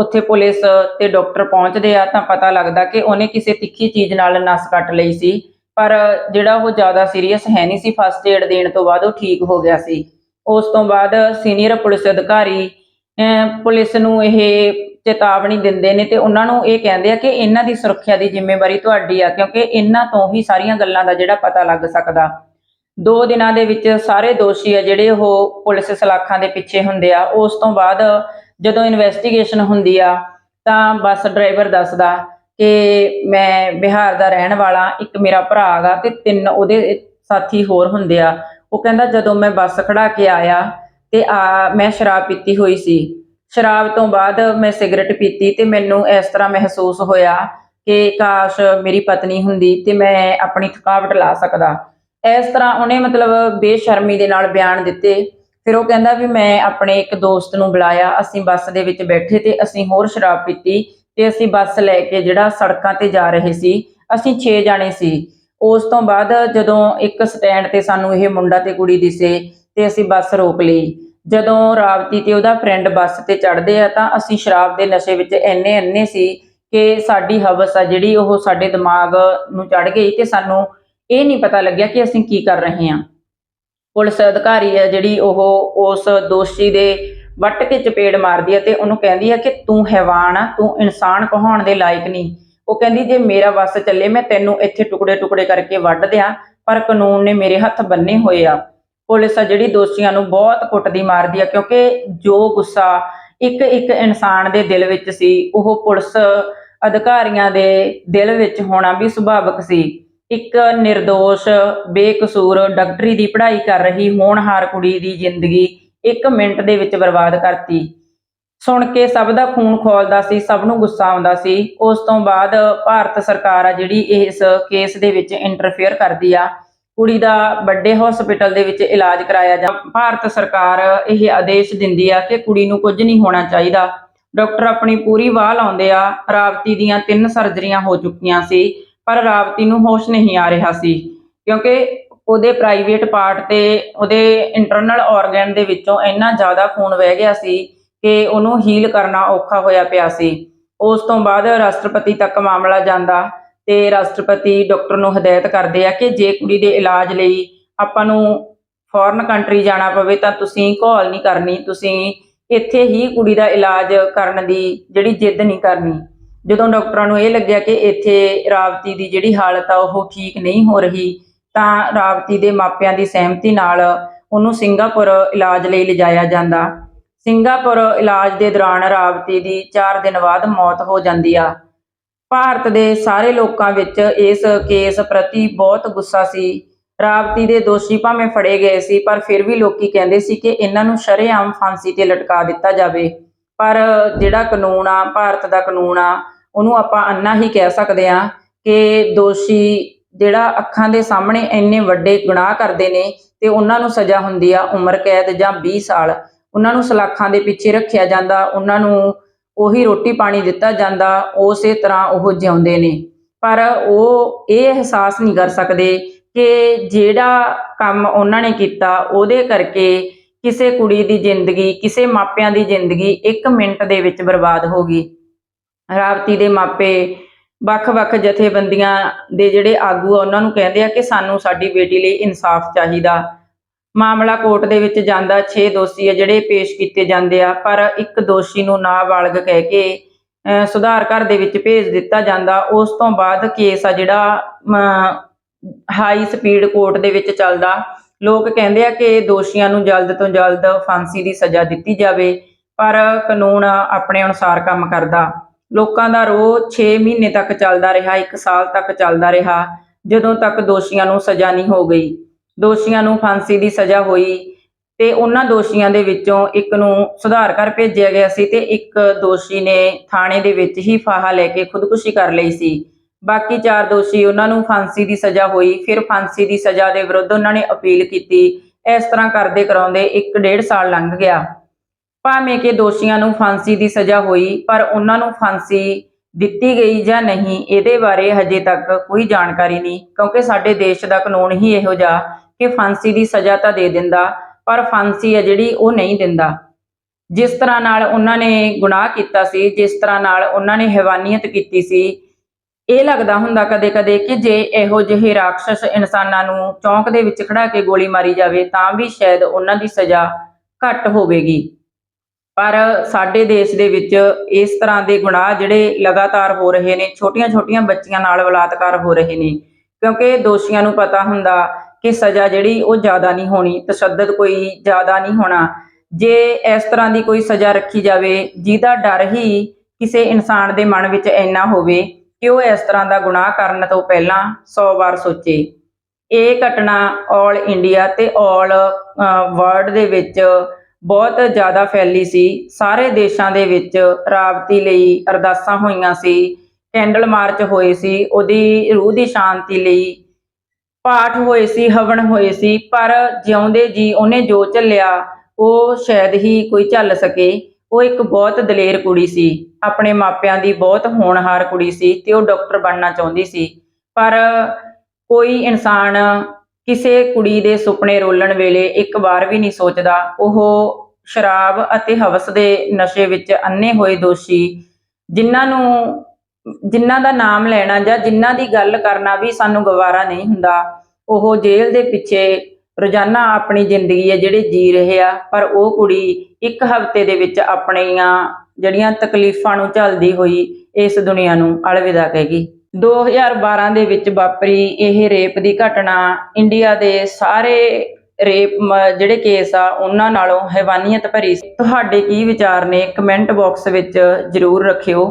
ਉੱਥੇ ਪੁਲਿਸ ਤੇ ਡਾਕਟਰ ਪਹੁੰਚਦੇ ਆ ਤਾਂ ਪਤਾ ਲੱਗਦਾ ਕਿ ਉਹਨੇ ਕਿਸੇ ਤਿੱਖੀ ਚੀਜ਼ ਨਾਲ ਨਸ ਕੱਟ ਲਈ ਸੀ। ਪਰ ਜਿਹੜਾ ਉਹ ਜ਼ਿਆਦਾ ਸੀਰੀਅਸ ਹੈ ਨਹੀਂ ਸੀ, ਫਸਟ ਏਡ ਦੇਣ ਤੋਂ ਬਾਅਦ ਉਹ ਠੀਕ ਹੋ ਗਿਆ ਸੀ। ਉਸ ਤੋਂ ਬਾਅਦ ਸੀਨੀਅਰ ਪੁਲਿਸ ਅਧਿਕਾਰੀ ਅਮ ਪੁਲਿਸ ਨੂੰ ਇਹ ਚੇਤਾਵਨੀ ਦਿੰਦੇ ਨੇ ਤੇ ਉਹਨਾਂ ਨੂੰ ਇਹ ਕਹਿੰਦੇ ਆ ਕਿ ਇਹਨਾਂ ਦੀ ਸੁਰੱਖਿਆ ਦੀ ਜ਼ਿੰਮੇਵਾਰੀ ਤੁਹਾਡੀ ਆ, ਕਿਉਂਕਿ ਇਹਨਾਂ ਤੋਂ ਹੀ ਸਾਰੀਆਂ ਗੱਲਾਂ ਦਾ ਜਿਹੜਾ ਪਤਾ ਲੱਗ ਸਕਦਾ। ਦੋ ਦਿਨਾਂ ਦੇ ਵਿੱਚ ਸਾਰੇ ਦੋਸ਼ੀ ਆ ਜਿਹੜੇ ਉਹ ਪੁਲਿਸ ਸਲਾਖਾਂ ਦੇ ਪਿੱਛੇ ਹੁੰਦੇ ਆ। ਉਸ ਤੋਂ ਬਾਅਦ ਜਦੋਂ ਇਨਵੈਸਟੀਗੇਸ਼ਨ ਹੁੰਦੀ ਆ, ਤਾਂ ਬੱਸ ਡਰਾਈਵਰ ਦੱਸਦਾ ਕਿ ਮੈਂ ਬਿਹਾਰ ਦਾ ਰਹਿਣ ਵਾਲਾ, ਇੱਕ ਮੇਰਾ ਭਰਾ ਹੈਗਾ ਤੇ ਤਿੰਨ ਉਹਦੇ ਸਾਥੀ ਹੋਰ ਹੁੰਦੇ ਆ। ਉਹ ਕਹਿੰਦਾ ਜਦੋਂ ਮੈਂ ਬੱਸ ਖੜਾ ਕੇ ਆਇਆ ਤੇ ਆ, ਮੈਂ ਸ਼ਰਾਬ ਪੀਤੀ ਹੋਈ ਸੀ। ਸ਼ਰਾਬ ਤੋਂ ਬਾਅਦ ਮੈਂ ਸਿਗਰਟ ਪੀਤੀ ਤੇ ਮੈਨੂੰ ਇਸ ਤਰ੍ਹਾਂ ਮਹਿਸੂਸ ਹੋਇਆ ਕਿ ਕਾਸ਼ ਮੇਰੀ ਪਤਨੀ ਹੁੰਦੀ ਤੇ ਮੈਂ ਆਪਣੀ ਥਕਾਵਟ ਲਾ ਸਕਦਾ। ਇਸ ਤਰ੍ਹਾਂ ਉਹਨੇ ਮਤਲਬ ਬੇਸ਼ਰਮੀ ਦੇ ਨਾਲ ਬਿਆਨ ਦਿੱਤੇ। ਫਿਰ ਉਹ ਕਹਿੰਦਾ ਵੀ ਮੈਂ ਆਪਣੇ ਇੱਕ ਦੋਸਤ ਨੂੰ ਬੁਲਾਇਆ, ਅਸੀਂ ਬੱਸ ਦੇ ਵਿੱਚ ਬੈਠੇ ਤੇ ਅਸੀਂ ਹੋਰ ਸ਼ਰਾਬ ਪੀਤੀ ਤੇ ਅਸੀਂ ਬੱਸ ਲੈ ਕੇ ਜਿਹੜਾ ਸੜਕਾਂ ਤੇ ਜਾ ਰਹੇ ਸੀ, ਅਸੀਂ 6 ਜਾਣੇ ਸੀ। ਉਸ ਤੋਂ ਬਾਅਦ ਜਦੋਂ ਇੱਕ ਸਟੈਂਡ ਤੇ ਸਾਨੂੰ ਇਹ ਮੁੰਡਾ ਤੇ ਕੁੜੀ ਦਿਸੇ ਤੇ ਅਸੀਂ ਬੱਸ ਰੋਕ ਲਈ। ਜਦੋਂ ਰਾਵਤੀ ਤੇ ਉਹਦਾ ਫਰੈਂਡ ਬੱਸ ਤੇ ਚੜਦੇ ਆ ਤਾਂ ਅਸੀਂ ਸ਼ਰਾਬ ਦੇ ਨਸ਼ੇ ਵਿੱਚ ਇੰਨੇ ਐਨੇ ਸੀ ਕਿ ਸਾਡੀ ਹਵਸ ਆ ਜਿਹੜੀ ਉਹ ਸਾਡੇ ਦਿਮਾਗ ਨੂੰ ਚੜ ਗਈ ਤੇ ਸਾਨੂੰ ਇਹ ਨਹੀਂ ਪਤਾ ਲੱਗਿਆ ਕਿ ਅਸੀਂ ਕੀ ਕਰ ਰਹੇ ਹਾਂ। ਪੁਲਿਸ ਅਧਿਕਾਰੀ ਹੈ ਜਿਹੜੀ ਉਹ ਉਸ ਦੋਸ਼ੀ ਦੇ ਵੱਟ ਕੇ ਚਪੇੜ ਮਾਰਦੀ ਹੈ ਤੇ ਉਹਨੂੰ ਕਹਿੰਦੀ ਹੈ ਕਿ ਤੂੰ ਹੈਵਾਨ ਆ, ਤੂੰ ਇਨਸਾਨ ਕਹਾਉਣ ਦੇ ਲਾਇਕ ਨਹੀਂ। ਉਹ ਕਹਿੰਦੀ, ਜੇ ਮੇਰਾ ਵੱਸ ਚੱਲੇ, ਮੈਂ ਤੈਨੂੰ ਇੱਥੇ ਟੁਕੜੇ ਟੁਕੜੇ ਕਰਕੇ ਵੱਢ ਦਿਆਂ, ਪਰ ਕਾਨੂੰਨ ਨੇ ਮੇਰੇ ਹੱਥ ਬੰਨੇ ਹੋਏ ਆ। ਪੁਲਿਸ ਆ ਜਿਹੜੀ ਦੋਸ਼ੀਆਂ ਨੂੰ ਬਹੁਤ ਕੁੱਟਦੀ ਮਾਰਦੀ ਆ, ਕਿਉਂਕਿ ਜੋ ਗੁੱਸਾ ਇੱਕ ਇੱਕ ਇਨਸਾਨ ਦੇ ਦਿਲ ਵਿੱਚ ਸੀ, ਉਹ ਪੁਲਿਸ ਅਧਿਕਾਰੀਆਂ ਦੇ ਦਿਲ ਵਿੱਚ ਹੋਣਾ ਵੀ ਸੁਭਾਵਿਕ ਸੀ। ਇੱਕ ਨਿਰਦੋਸ਼, ਬੇਕਸੂਰ ਡਾਕਟਰੀ ਦੀ ਪੜ੍ਹਾਈ ਕਰ ਰਹੀ, ਹੋਣਹਾਰ ਕੁੜੀ ਦੀ ਜ਼ਿੰਦਗੀ ਇੱਕ ਮਿੰਟ ਦੇ ਵਿੱਚ ਬਰਬਾਦ ਕਰਤੀ। ਸੁਣ ਕੇ ਸਭ ਦਾ ਖੂਨ ਖੋਲਦਾ ਸੀ, ਸਭ ਨੂੰ ਗੁੱਸਾ ਆਉਂਦਾ ਸੀ। ਉਸ ਤੋਂ ਬਾਅਦ ਭਾਰਤ ਸਰਕਾਰ ਆ ਜਿਹੜੀ ਇਸ ਕੇਸ ਦੇ ਵਿੱਚ ਇੰਟਰਫੇਅਰ ਕਰਦੀ ਆ ਕੁੜੀ ਦਾ ਵੱਡੇ ਹਸਪੀਟਲ ਦੇ ਵਿੱਚ ਇਲਾਜ ਕਰਾਇਆ ਜਾ ਭਾਰਤ ਸਰਕਾਰ ਇਹ ਆਦੇਸ਼ ਦਿੰਦੀ ਆ ਕਿ ਕੁੜੀ ਨੂੰ ਕੁਝ ਨਹੀਂ ਹੋਣਾ ਚਾਹੀਦਾ। ਡਾਕਟਰ ਆਪਣੀ ਪੂਰੀ ਵਾਹ ਲਾਉਂਦੇ ਆ। ਰਾਵਤੀ ਦੀਆਂ ਤਿੰਨ ਸਰਜਰੀਆਂ ਹੋ ਚੁੱਕੀਆਂ ਸੀ, ਪਰ ਰਾਵਤੀ ਨੂੰ ਹੋਸ਼ ਨਹੀਂ ਆ ਰਿਹਾ ਸੀ। ਕਿਉਂਕਿ ਉਹਦੇ ਪ੍ਰਾਈਵੇਟ ਪਾਰਟ ਤੇ ਉਹਦੇ ਇੰਟਰਨਲ ਆਰਗਨ ਦੇ ਵਿੱਚੋਂ ਇੰਨਾ ਜ਼ਿਆਦਾ ਖੂਨ ਵਹਿ ਗਿਆ ਸੀ ਕਿ ਉਹਨੂੰ ਹੀਲ ਕਰਨਾ ਔਖਾ ਹੋਇਆ ਪਿਆ ਸੀ। ਉਸ ਤੋਂ ਬਾਅਦ ਰਾਸ਼ਟਰਪਤੀ ਤੱਕ ਮਾਮਲਾ ਜਾਂਦਾ। ਤੇ ਰਾਸ਼ਟਰਪਤੀ ਡਾਕਟਰ ਨੂੰ ਹਦਾਇਤ ਕਰਦੇ ਆ ਕਿ ਜੇ ਕੁੜੀ ਦੇ ਇਲਾਜ ਲਈ ਆਪਾਂ ਨੂੰ ਫੋਰਨ ਕੰਟਰੀ ਜਾਣਾ ਪਵੇ ਤਾਂ ਤੁਸੀਂ ਘੋਲ ਨਹੀਂ ਕਰਨੀ, ਤੁਸੀਂ ਇੱਥੇ ਹੀ ਕੁੜੀ ਦਾ ਇਲਾਜ ਕਰਨ ਦੀ ਜਿਹੜੀ ਜਿੱਦ ਨਹੀਂ ਕਰਨੀ। ਜਦੋਂ ਡਾਕਟਰਾਂ ਨੂੰ ਇਹ ਲੱਗਿਆ ਕਿ ਇੱਥੇ ਰਾਵਤੀ ਦੀ ਜਿਹੜੀ ਹਾਲਤ ਆ ਉਹ ਠੀਕ ਨਹੀਂ ਹੋ ਰਹੀ, ਤਾਂ ਰਾਵਤੀ ਦੇ ਮਾਪਿਆਂ ਦੀ ਸਹਿਮਤੀ ਨਾਲ ਉਹਨੂੰ ਸਿੰਗਾਪੁਰ ਇਲਾਜ ਲਈ ਲਿਜਾਇਆ ਜਾਂਦਾ। ਸਿੰਗਾਪੁਰ ਇਲਾਜ ਦੇ ਦੌਰਾਨ ਰਾਵਤੀ ਦੀ 4 ਦਿਨ ਬਾਅਦ ਮੌਤ ਹੋ ਜਾਂਦੀ ਆ। ਭਾਰਤ ਦੇ ਸਾਰੇ ਲੋਕਾਂ ਵਿੱਚ ਇਸ ਕੇਸ ਪ੍ਰਤੀ ਬਹੁਤ ਗੁੱਸਾ ਸੀ। ਰਾਵਤੀ ਦੇ ਦੋਸ਼ੀ ਭਾਵੇਂ ਫੜੇ ਗਏ ਸੀ, ਪਰ ਫਿਰ ਵੀ ਲੋਕੀ ਕਹਿੰਦੇ ਸੀ ਕਿ ਇਹਨਾਂ ਨੂੰ ਸ਼ਰੇਆਮ ਫਾਂਸੀ ਤੇ ਲਟਕਾ ਦਿੱਤਾ ਜਾਵੇ। ਪਰ ਜਿਹੜਾ ਕਾਨੂੰਨ ਆ, ਭਾਰਤ ਦਾ ਕਾਨੂੰਨ ਆ, ਉਹਨੂੰ ਆਪਾਂ ਅੰਨਾ ਹੀ ਕਹਿ ਸਕਦੇ ਆ ਕਿ ਦੋਸ਼ੀ ਜਿਹੜਾ ਅੱਖਾਂ ਦੇ ਸਾਹਮਣੇ ਇੰਨੇ ਵੱਡੇ ਗੁਨਾਹ ਕਰਦੇ ਨੇ ਤੇ ਉਹਨਾਂ ਨੂੰ ਸਜ਼ਾ ਹੁੰਦੀ ਆ ਉਮਰ ਕੈਦ ਜਾਂ 20 ਸਾਲ। ਉਹਨਾਂ ਨੂੰ ਸਲਾਖਾਂ ਦੇ ਪਿੱਛੇ ਰੱਖਿਆ ਜਾਂਦਾ, ਉਹਨਾਂ ਨੂੰ ਉਹੀ ਰੋਟੀ ਪਾਣੀ ਦਿੱਤਾ ਜਾਂਦਾ, ਉਸੇ ਤਰ੍ਹਾਂ ਉਹ ਜਿਉਂਦੇ ਨੇ। ਪਰ ਉਹ ਇਹ ਅਹਿਸਾਸ ਨਹੀਂ ਕਰ ਸਕਦੇ ਕਿ ਜਿਹੜਾ ਕੰਮ ਉਹਨਾਂ ਨੇ ਕੀਤਾ, ਉਹਦੇ ਕਰਕੇ ਕਿਸੇ ਕੁੜੀ ਦੀ ਜ਼ਿੰਦਗੀ, ਕਿਸੇ ਮਾਪਿਆਂ ਦੀ ਜ਼ਿੰਦਗੀ 1 ਮਿੰਟ ਦੇ ਵਿੱਚ ਬਰਬਾਦ ਹੋ ਗਈ। ਰਾਵਤੀ ਦੇ ਮਾਪੇ ਵੱਖ-ਵੱਖ ਜਥੇਬੰਦੀਆਂ ਦੇ ਜਿਹੜੇ ਆਗੂ ਆ, ਉਹਨਾਂ ਨੂੰ ਕਹਿੰਦੇ ਆ ਕਿ ਸਾਨੂੰ ਸਾਡੀ ਬੇਟੀ ਲਈ ਇਨਸਾਫ ਚਾਹੀਦਾ। ਮਾਮਲਾ ਕੋਰਟ ਦੇ ਵਿੱਚ ਜਾਂਦਾ 6 ਦੋਸ਼ੀ ਆ ਜਿਹੜੇ ਪੇਸ਼ ਕੀਤੇ ਜਾਂਦੇ ਆ ਪਰ ਇੱਕ ਦੋਸ਼ੀ ਨੂੰ ਨਾਬਾਲਗ ਕਹਿ ਕੇ ਅਹ, ਸੁਧਾਰ ਘਰ ਦੇ ਵਿੱਚ ਭੇਜ ਦਿੱਤਾ ਜਾਂਦਾ। ਉਸ ਤੋਂ ਬਾਅਦ ਕੇਸ ਆ ਜਿਹੜਾ ਹਾਈ ਸਪੀਡ ਕੋਰਟ ਦੇ ਵਿੱਚ ਚੱਲਦਾ। ਲੋਕ ਕਹਿੰਦੇ ਆ ਕਿ ਦੋਸ਼ੀਆਂ ਨੂੰ ਜਲਦ ਤੋਂ ਜਲਦ ਫਾਂਸੀ ਦੀ ਸਜ਼ਾ ਦਿੱਤੀ ਜਾਵੇ ਪਰ ਕਾਨੂੰਨ ਆਪਣੇ ਅਨੁਸਾਰ ਕੰਮ ਕਰਦਾ। ਲੋਕਾਂ ਦਾ ਰੋਹ 6 ਮਹੀਨੇ ਤੱਕ ਚੱਲਦਾ ਰਿਹਾ 1 ਸਾਲ ਤੱਕ ਚੱਲਦਾ ਰਿਹਾ ਜਦੋਂ ਤੱਕ ਦੋਸ਼ੀਆਂ ਨੂੰ ਸਜ਼ਾ ਨਹੀਂ ਹੋ ਗਈ। ਦੋਸ਼ੀਆਂ ਨੂੰ ਫਾਂਸੀ ਦੀ ਸਜ਼ਾ ਹੋਈ ਤੇ ਉਹਨਾਂ ਦੋਸ਼ੀਆਂ ਦੇ ਵਿੱਚੋਂ ਇੱਕ ਨੂੰ ਸੁਧਾਰ ਕਰ ਭੇਜਿਆ ਗਿਆ ਸੀ ਤੇ ਇੱਕ ਦੋਸ਼ੀ ਨੇ ਥਾਣੇ ਦੇ ਵਿੱਚ ਹੀ ਫਾਹਾ ਲੈ ਕੇ ਖੁਦਕੁਸ਼ੀ ਕਰ ਲਈ ਸੀ। ਬਾਕੀ ਚਾਰ ਦੋਸ਼ੀ ਉਹਨਾਂ ਨੂੰ ਫਾਂਸੀ ਦੀ ਸਜ਼ਾ ਹੋਈ, ਫਿਰ ਫਾਂਸੀ ਦੀ ਸਜ਼ਾ ਦੇ ਵਿਰੁੱਧ ਉਹਨਾਂ ਨੇ ਅਪੀਲ ਕੀਤੀ। ਇਸ ਤਰ੍ਹਾਂ ਕਰਦੇ ਕਰਾਉਂਦੇ 1.5 ਸਾਲ ਲੰਘ ਗਿਆ। ਭਾਵੇਂ ਕਿ ਦੋਸ਼ੀਆਂ ਨੂੰ ਫਾਂਸੀ ਦੀ ਸਜ਼ਾ ਹੋਈ, ਪਰ ਉਹਨਾਂ ਨੂੰ ਫਾਂਸੀ ਦਿੱਤੀ ਗਈ ਜਾਂ ਨਹੀਂ, ਇਹਦੇ ਬਾਰੇ ਹਜੇ ਤੱਕ ਕੋਈ ਜਾਣਕਾਰੀ ਨਹੀਂ, ਕਿਉਂਕਿ ਸਾਡੇ ਦੇਸ਼ ਦਾ ਕਾਨੂੰਨ ਹੀ ਇਹੋ ਜਿਹਾ ਕਿ ਫਾਂਸੀ ਦੀ ਸਜ਼ਾ ਤਾਂ ਦੇ ਦਿੰਦਾ, ਪਰ ਫਾਂਸੀ ਹੈ ਜਿਹੜੀ ਉਹ ਨਹੀਂ ਦਿੰਦਾ। ਜਿਸ ਤਰ੍ਹਾਂ ਨਾਲ ਉਹਨਾਂ ਨੇ ਗੁਨਾਹ ਕੀਤਾ ਸੀ, ਜਿਸ ਤਰ੍ਹਾਂ ਨਾਲ ਉਹਨਾਂ ਨੇ ਹੈਵਾਨੀਅਤ ਕੀਤੀ ਸੀ, ਇਹ ਲੱਗਦਾ ਹੁੰਦਾ ਕਦੇ-ਕਦੇ ਕਿ ਜੇ ਇਹੋ ਜਿਹੇ ਰਾਖਸ਼ ਇਨਸਾਨਾਂ ਨੂੰ ਚੌਂਕ ਦੇ ਵਿੱਚ ਖੜਾ ਕੇ ਗੋਲੀ ਮਾਰੀ ਜਾਵੇ, ਤਾਂ ਵੀ ਸ਼ਾਇਦ ਉਹਨਾਂ ਦੀ ਸਜ਼ਾ ਘੱਟ ਹੋਵੇਗੀ। ਪਰ ਸਾਡੇ ਦੇਸ਼ ਦੇ ਵਿੱਚ ਇਸ ਤਰ੍ਹਾਂ ਦੇ ਗੁਨਾਹ ਜਿਹੜੇ ਲਗਾਤਾਰ ਹੋ ਰਹੇ ਨੇ, ਛੋਟੀਆਂ-ਛੋਟੀਆਂ ਬੱਚੀਆਂ ਨਾਲ ਬਲਾਤਕਾਰ ਹੋ ਰਹੇ ਨੇ, ਕਿਉਂਕਿ ਦੋਸ਼ੀਆਂ ਨੂੰ ਪਤਾ ਹੁੰਦਾ ਕਿ ਸਜ਼ਾ ਜਿਹੜੀ ਉਹ ਜ਼ਿਆਦਾ ਨਹੀਂ ਹੋਣੀ, ਤਸ਼ੱਦਦ ਕੋਈ ਜ਼ਿਆਦਾ ਨਹੀਂ ਹੋਣਾ। ਜੇ ਇਸ ਤਰ੍ਹਾਂ ਦੀ ਕੋਈ ਸਜ਼ਾ ਰੱਖੀ ਜਾਵੇ, ਜਿਹਦਾ ਡਰ ਹੀ ਕਿਸੇ ਇਨਸਾਨ ਦੇ ਮਨ ਵਿੱਚ ਇੰਨਾ ਹੋਵੇ ਕਿ ਉਹ ਇਸ ਤਰ੍ਹਾਂ ਦਾ ਗੁਨਾਹ ਕਰਨ ਤੋਂ ਪਹਿਲਾਂ 100 ਵਾਰ ਸੋਚੇ। ਇਹ ਘਟਨਾ 올 ਇੰਡੀਆ ਤੇ 올 ਵਰਲਡ ਦੇ ਵਿੱਚ ਬਹੁਤ ਜ਼ਿਆਦਾ ਫੈਲੀ ਸੀ। ਸਾਰੇ ਦੇਸ਼ਾਂ ਦੇ ਵਿੱਚ ਰਾਬਤੀ ਲਈ ਅਰਦਾਸਾਂ ਹੋਈਆਂ ਸੀ, ਕੈਂਡਲ ਮਾਰਚ ਹੋਏ ਸੀ, ਉਹਦੀ ਰੂਹ ਦੀ ਸ਼ਾਂਤੀ ਲਈ ਪਾਠ ਹੋਏ ਸੀ, ਹਵਨ ਹੋਏ ਸੀ, ਪਰ ਜਿਉਂਦੇ ਜੀ ਉਹਨੇ ਜੋ ਝੱਲਿਆ, ਉਹ ਸ਼ਾਇਦ ਹੀ ਕੋਈ ਝੱਲ ਸਕੇ। ਉਹ ਇੱਕ ਬਹੁਤ ਦਲੇਰ ਕੁੜੀ ਸੀ। ਆਪਣੇ ਮਾਪਿਆਂ ਦੀ ਬਹੁਤ ਹੋਣਹਾਰ ਕੁੜੀ ਸੀ ਤੇ ਉਹ ਡਾਕਟਰ ਬਣਨਾ ਚਾਹੁੰਦੀ ਸੀ। ਪਰ ਕੋਈ ਇਨਸਾਨ ਕਿਸੇ ਕੁੜੀ ਦੇ ਸੁਪਨੇ ਰੋਲਣ ਵੇਲੇ ਇੱਕ ਵਾਰ ਵੀ ਨਹੀਂ ਸੋਚਦਾ। ਉਹ ਸ਼ਰਾਬ ਅਤੇ ਹਵਸ ਦੇ ਨਸ਼ੇ ਵਿੱਚ ਅੰਨੇ ਹੋਏ ਦੋਸ਼ੀ, ਜਿਨ੍ਹਾਂ ਨੂੰ ਜਿਨ੍ਹਾਂ ਦਾ ਨਾਮ ਲੈਣਾ ਜਾਂ ਜਿਨ੍ਹਾਂ ਦੀ ਗੱਲ ਕਰਨਾ ਵੀ ਸਾਨੂੰ ਗਵਾਰਾ ਨਹੀਂ ਹੁੰਦਾ, ਉਹ ਜੇਲ੍ਹ ਦੇ ਪਿੱਛੇ ਰੋਜ਼ਾਨਾ ਆਪਣੀ ਜ਼ਿੰਦਗੀ ਹੈ ਜਿਹੜੇ ਜੀ ਰਹੇ ਆ, ਪਰ ਉਹ ਕੁੜੀ ਇੱਕ ਹਫ਼ਤੇ ਦੇ ਵਿੱਚ ਆਪਣੀਆਂ ਜਿਹੜੀਆਂ ਤਕਲੀਫਾਂ ਨੂੰ ਝੱਲਦੀ ਹੋਈ ਇਸ ਦੁਨੀਆ ਨੂੰ ਅਲਵਿਦਾ ਕਹੇਗੀ 2012 ਦੇ ਵਿੱਚ ਵਾਪਰੀ ਇਹ ਰੇਪ ਦੀ ਘਟਨਾ, ਇੰਡੀਆ ਦੇ ਸਾਰੇ ਰੇਪ ਜਿਹੜੇ ਕੇਸ ਆ, ਉਹਨਾਂ ਨਾਲੋਂ ਹੈਵਾਨੀਅਤ ਭਰੀ ਸੀ। ਤੁਹਾਡੇ ਕੀ ਵਿਚਾਰ ਨੇ? ਕਮੈਂਟ ਬਾਕਸ ਵਿੱਚ ਜਰੂਰ ਰੱਖਿਓ।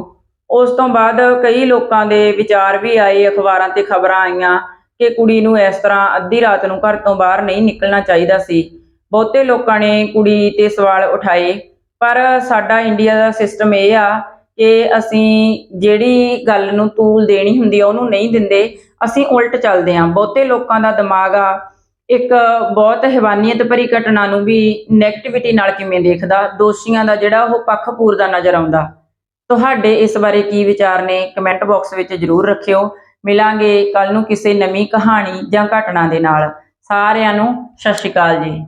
ਉਸ ਤੋਂ ਬਾਅਦ ਕਈ ਲੋਕਾਂ ਦੇ ਵਿਚਾਰ ਵੀ ਆਏ, ਅਖਬਾਰਾਂ ਤੇ ਖਬਰਾਂ ਆਈਆਂ ਕਿ ਕੁੜੀ ਨੂੰ ਇਸ ਤਰ੍ਹਾਂ ਅੱਧੀ ਰਾਤ ਨੂੰ ਘਰ ਤੋਂ ਬਾਹਰ ਨਹੀਂ ਨਿਕਲਣਾ ਚਾਹੀਦਾ ਸੀ। ਬਹੁਤੇ ਲੋਕਾਂ ਨੇ ਕੁੜੀ ਤੇ ਸਵਾਲ ਉਠਾਏ, ਪਰ ਸਾਡਾ ਇੰਡੀਆ ਦਾ ਸਿਸਟਮ ਇਹ ਆ ਕਿ ਅਸੀਂ ਜਿਹੜੀ ਗੱਲ ਨੂੰ ਤੂਲ ਦੇਣੀ ਹੁੰਦੀ ਆ, ਉਹਨੂੰ ਨਹੀਂ ਦਿੰਦੇ, ਅਸੀਂ ਉਲਟ ਚੱਲਦੇ ਆ। ਬਹੁਤੇ ਲੋਕਾਂ ਦਾ ਦਿਮਾਗ ਆ, ਇੱਕ ਬਹੁਤ ਹੈਵਾਨੀਅਤ ਭਰੀ ਘਟਨਾ ਨੂੰ ਵੀ ਨੈਗੇਟਿਵਿਟੀ ਨਾਲ ਕਿਵੇਂ ਦੇਖਦਾ, ਦੋਸ਼ੀਆਂ ਦਾ ਜਿਹੜਾ ਉਹ ਪੱਖ ਪੂਰਦਾ ਨਜ਼ਰ ਆਉਂਦਾ। ਤੁਹਾਡੇ ਇਸ ਬਾਰੇ ਕੀ ਵਿਚਾਰ ਨੇ? ਕਮੈਂਟ ਬਾਕਸ ਵਿੱਚ ਜਰੂਰ ਰੱਖਿਓ। ਮਿਲਾਂਗੇ ਕੱਲ ਨੂੰ ਕਿਸੇ ਨਵੀਂ ਕਹਾਣੀ ਜਾਂ ਘਟਨਾ ਦੇ ਨਾਲ। ਸਾਰਿਆਂ ਨੂੰ ਸਤਿ ਸ਼੍ਰੀ ਅਕਾਲ ਜੀ।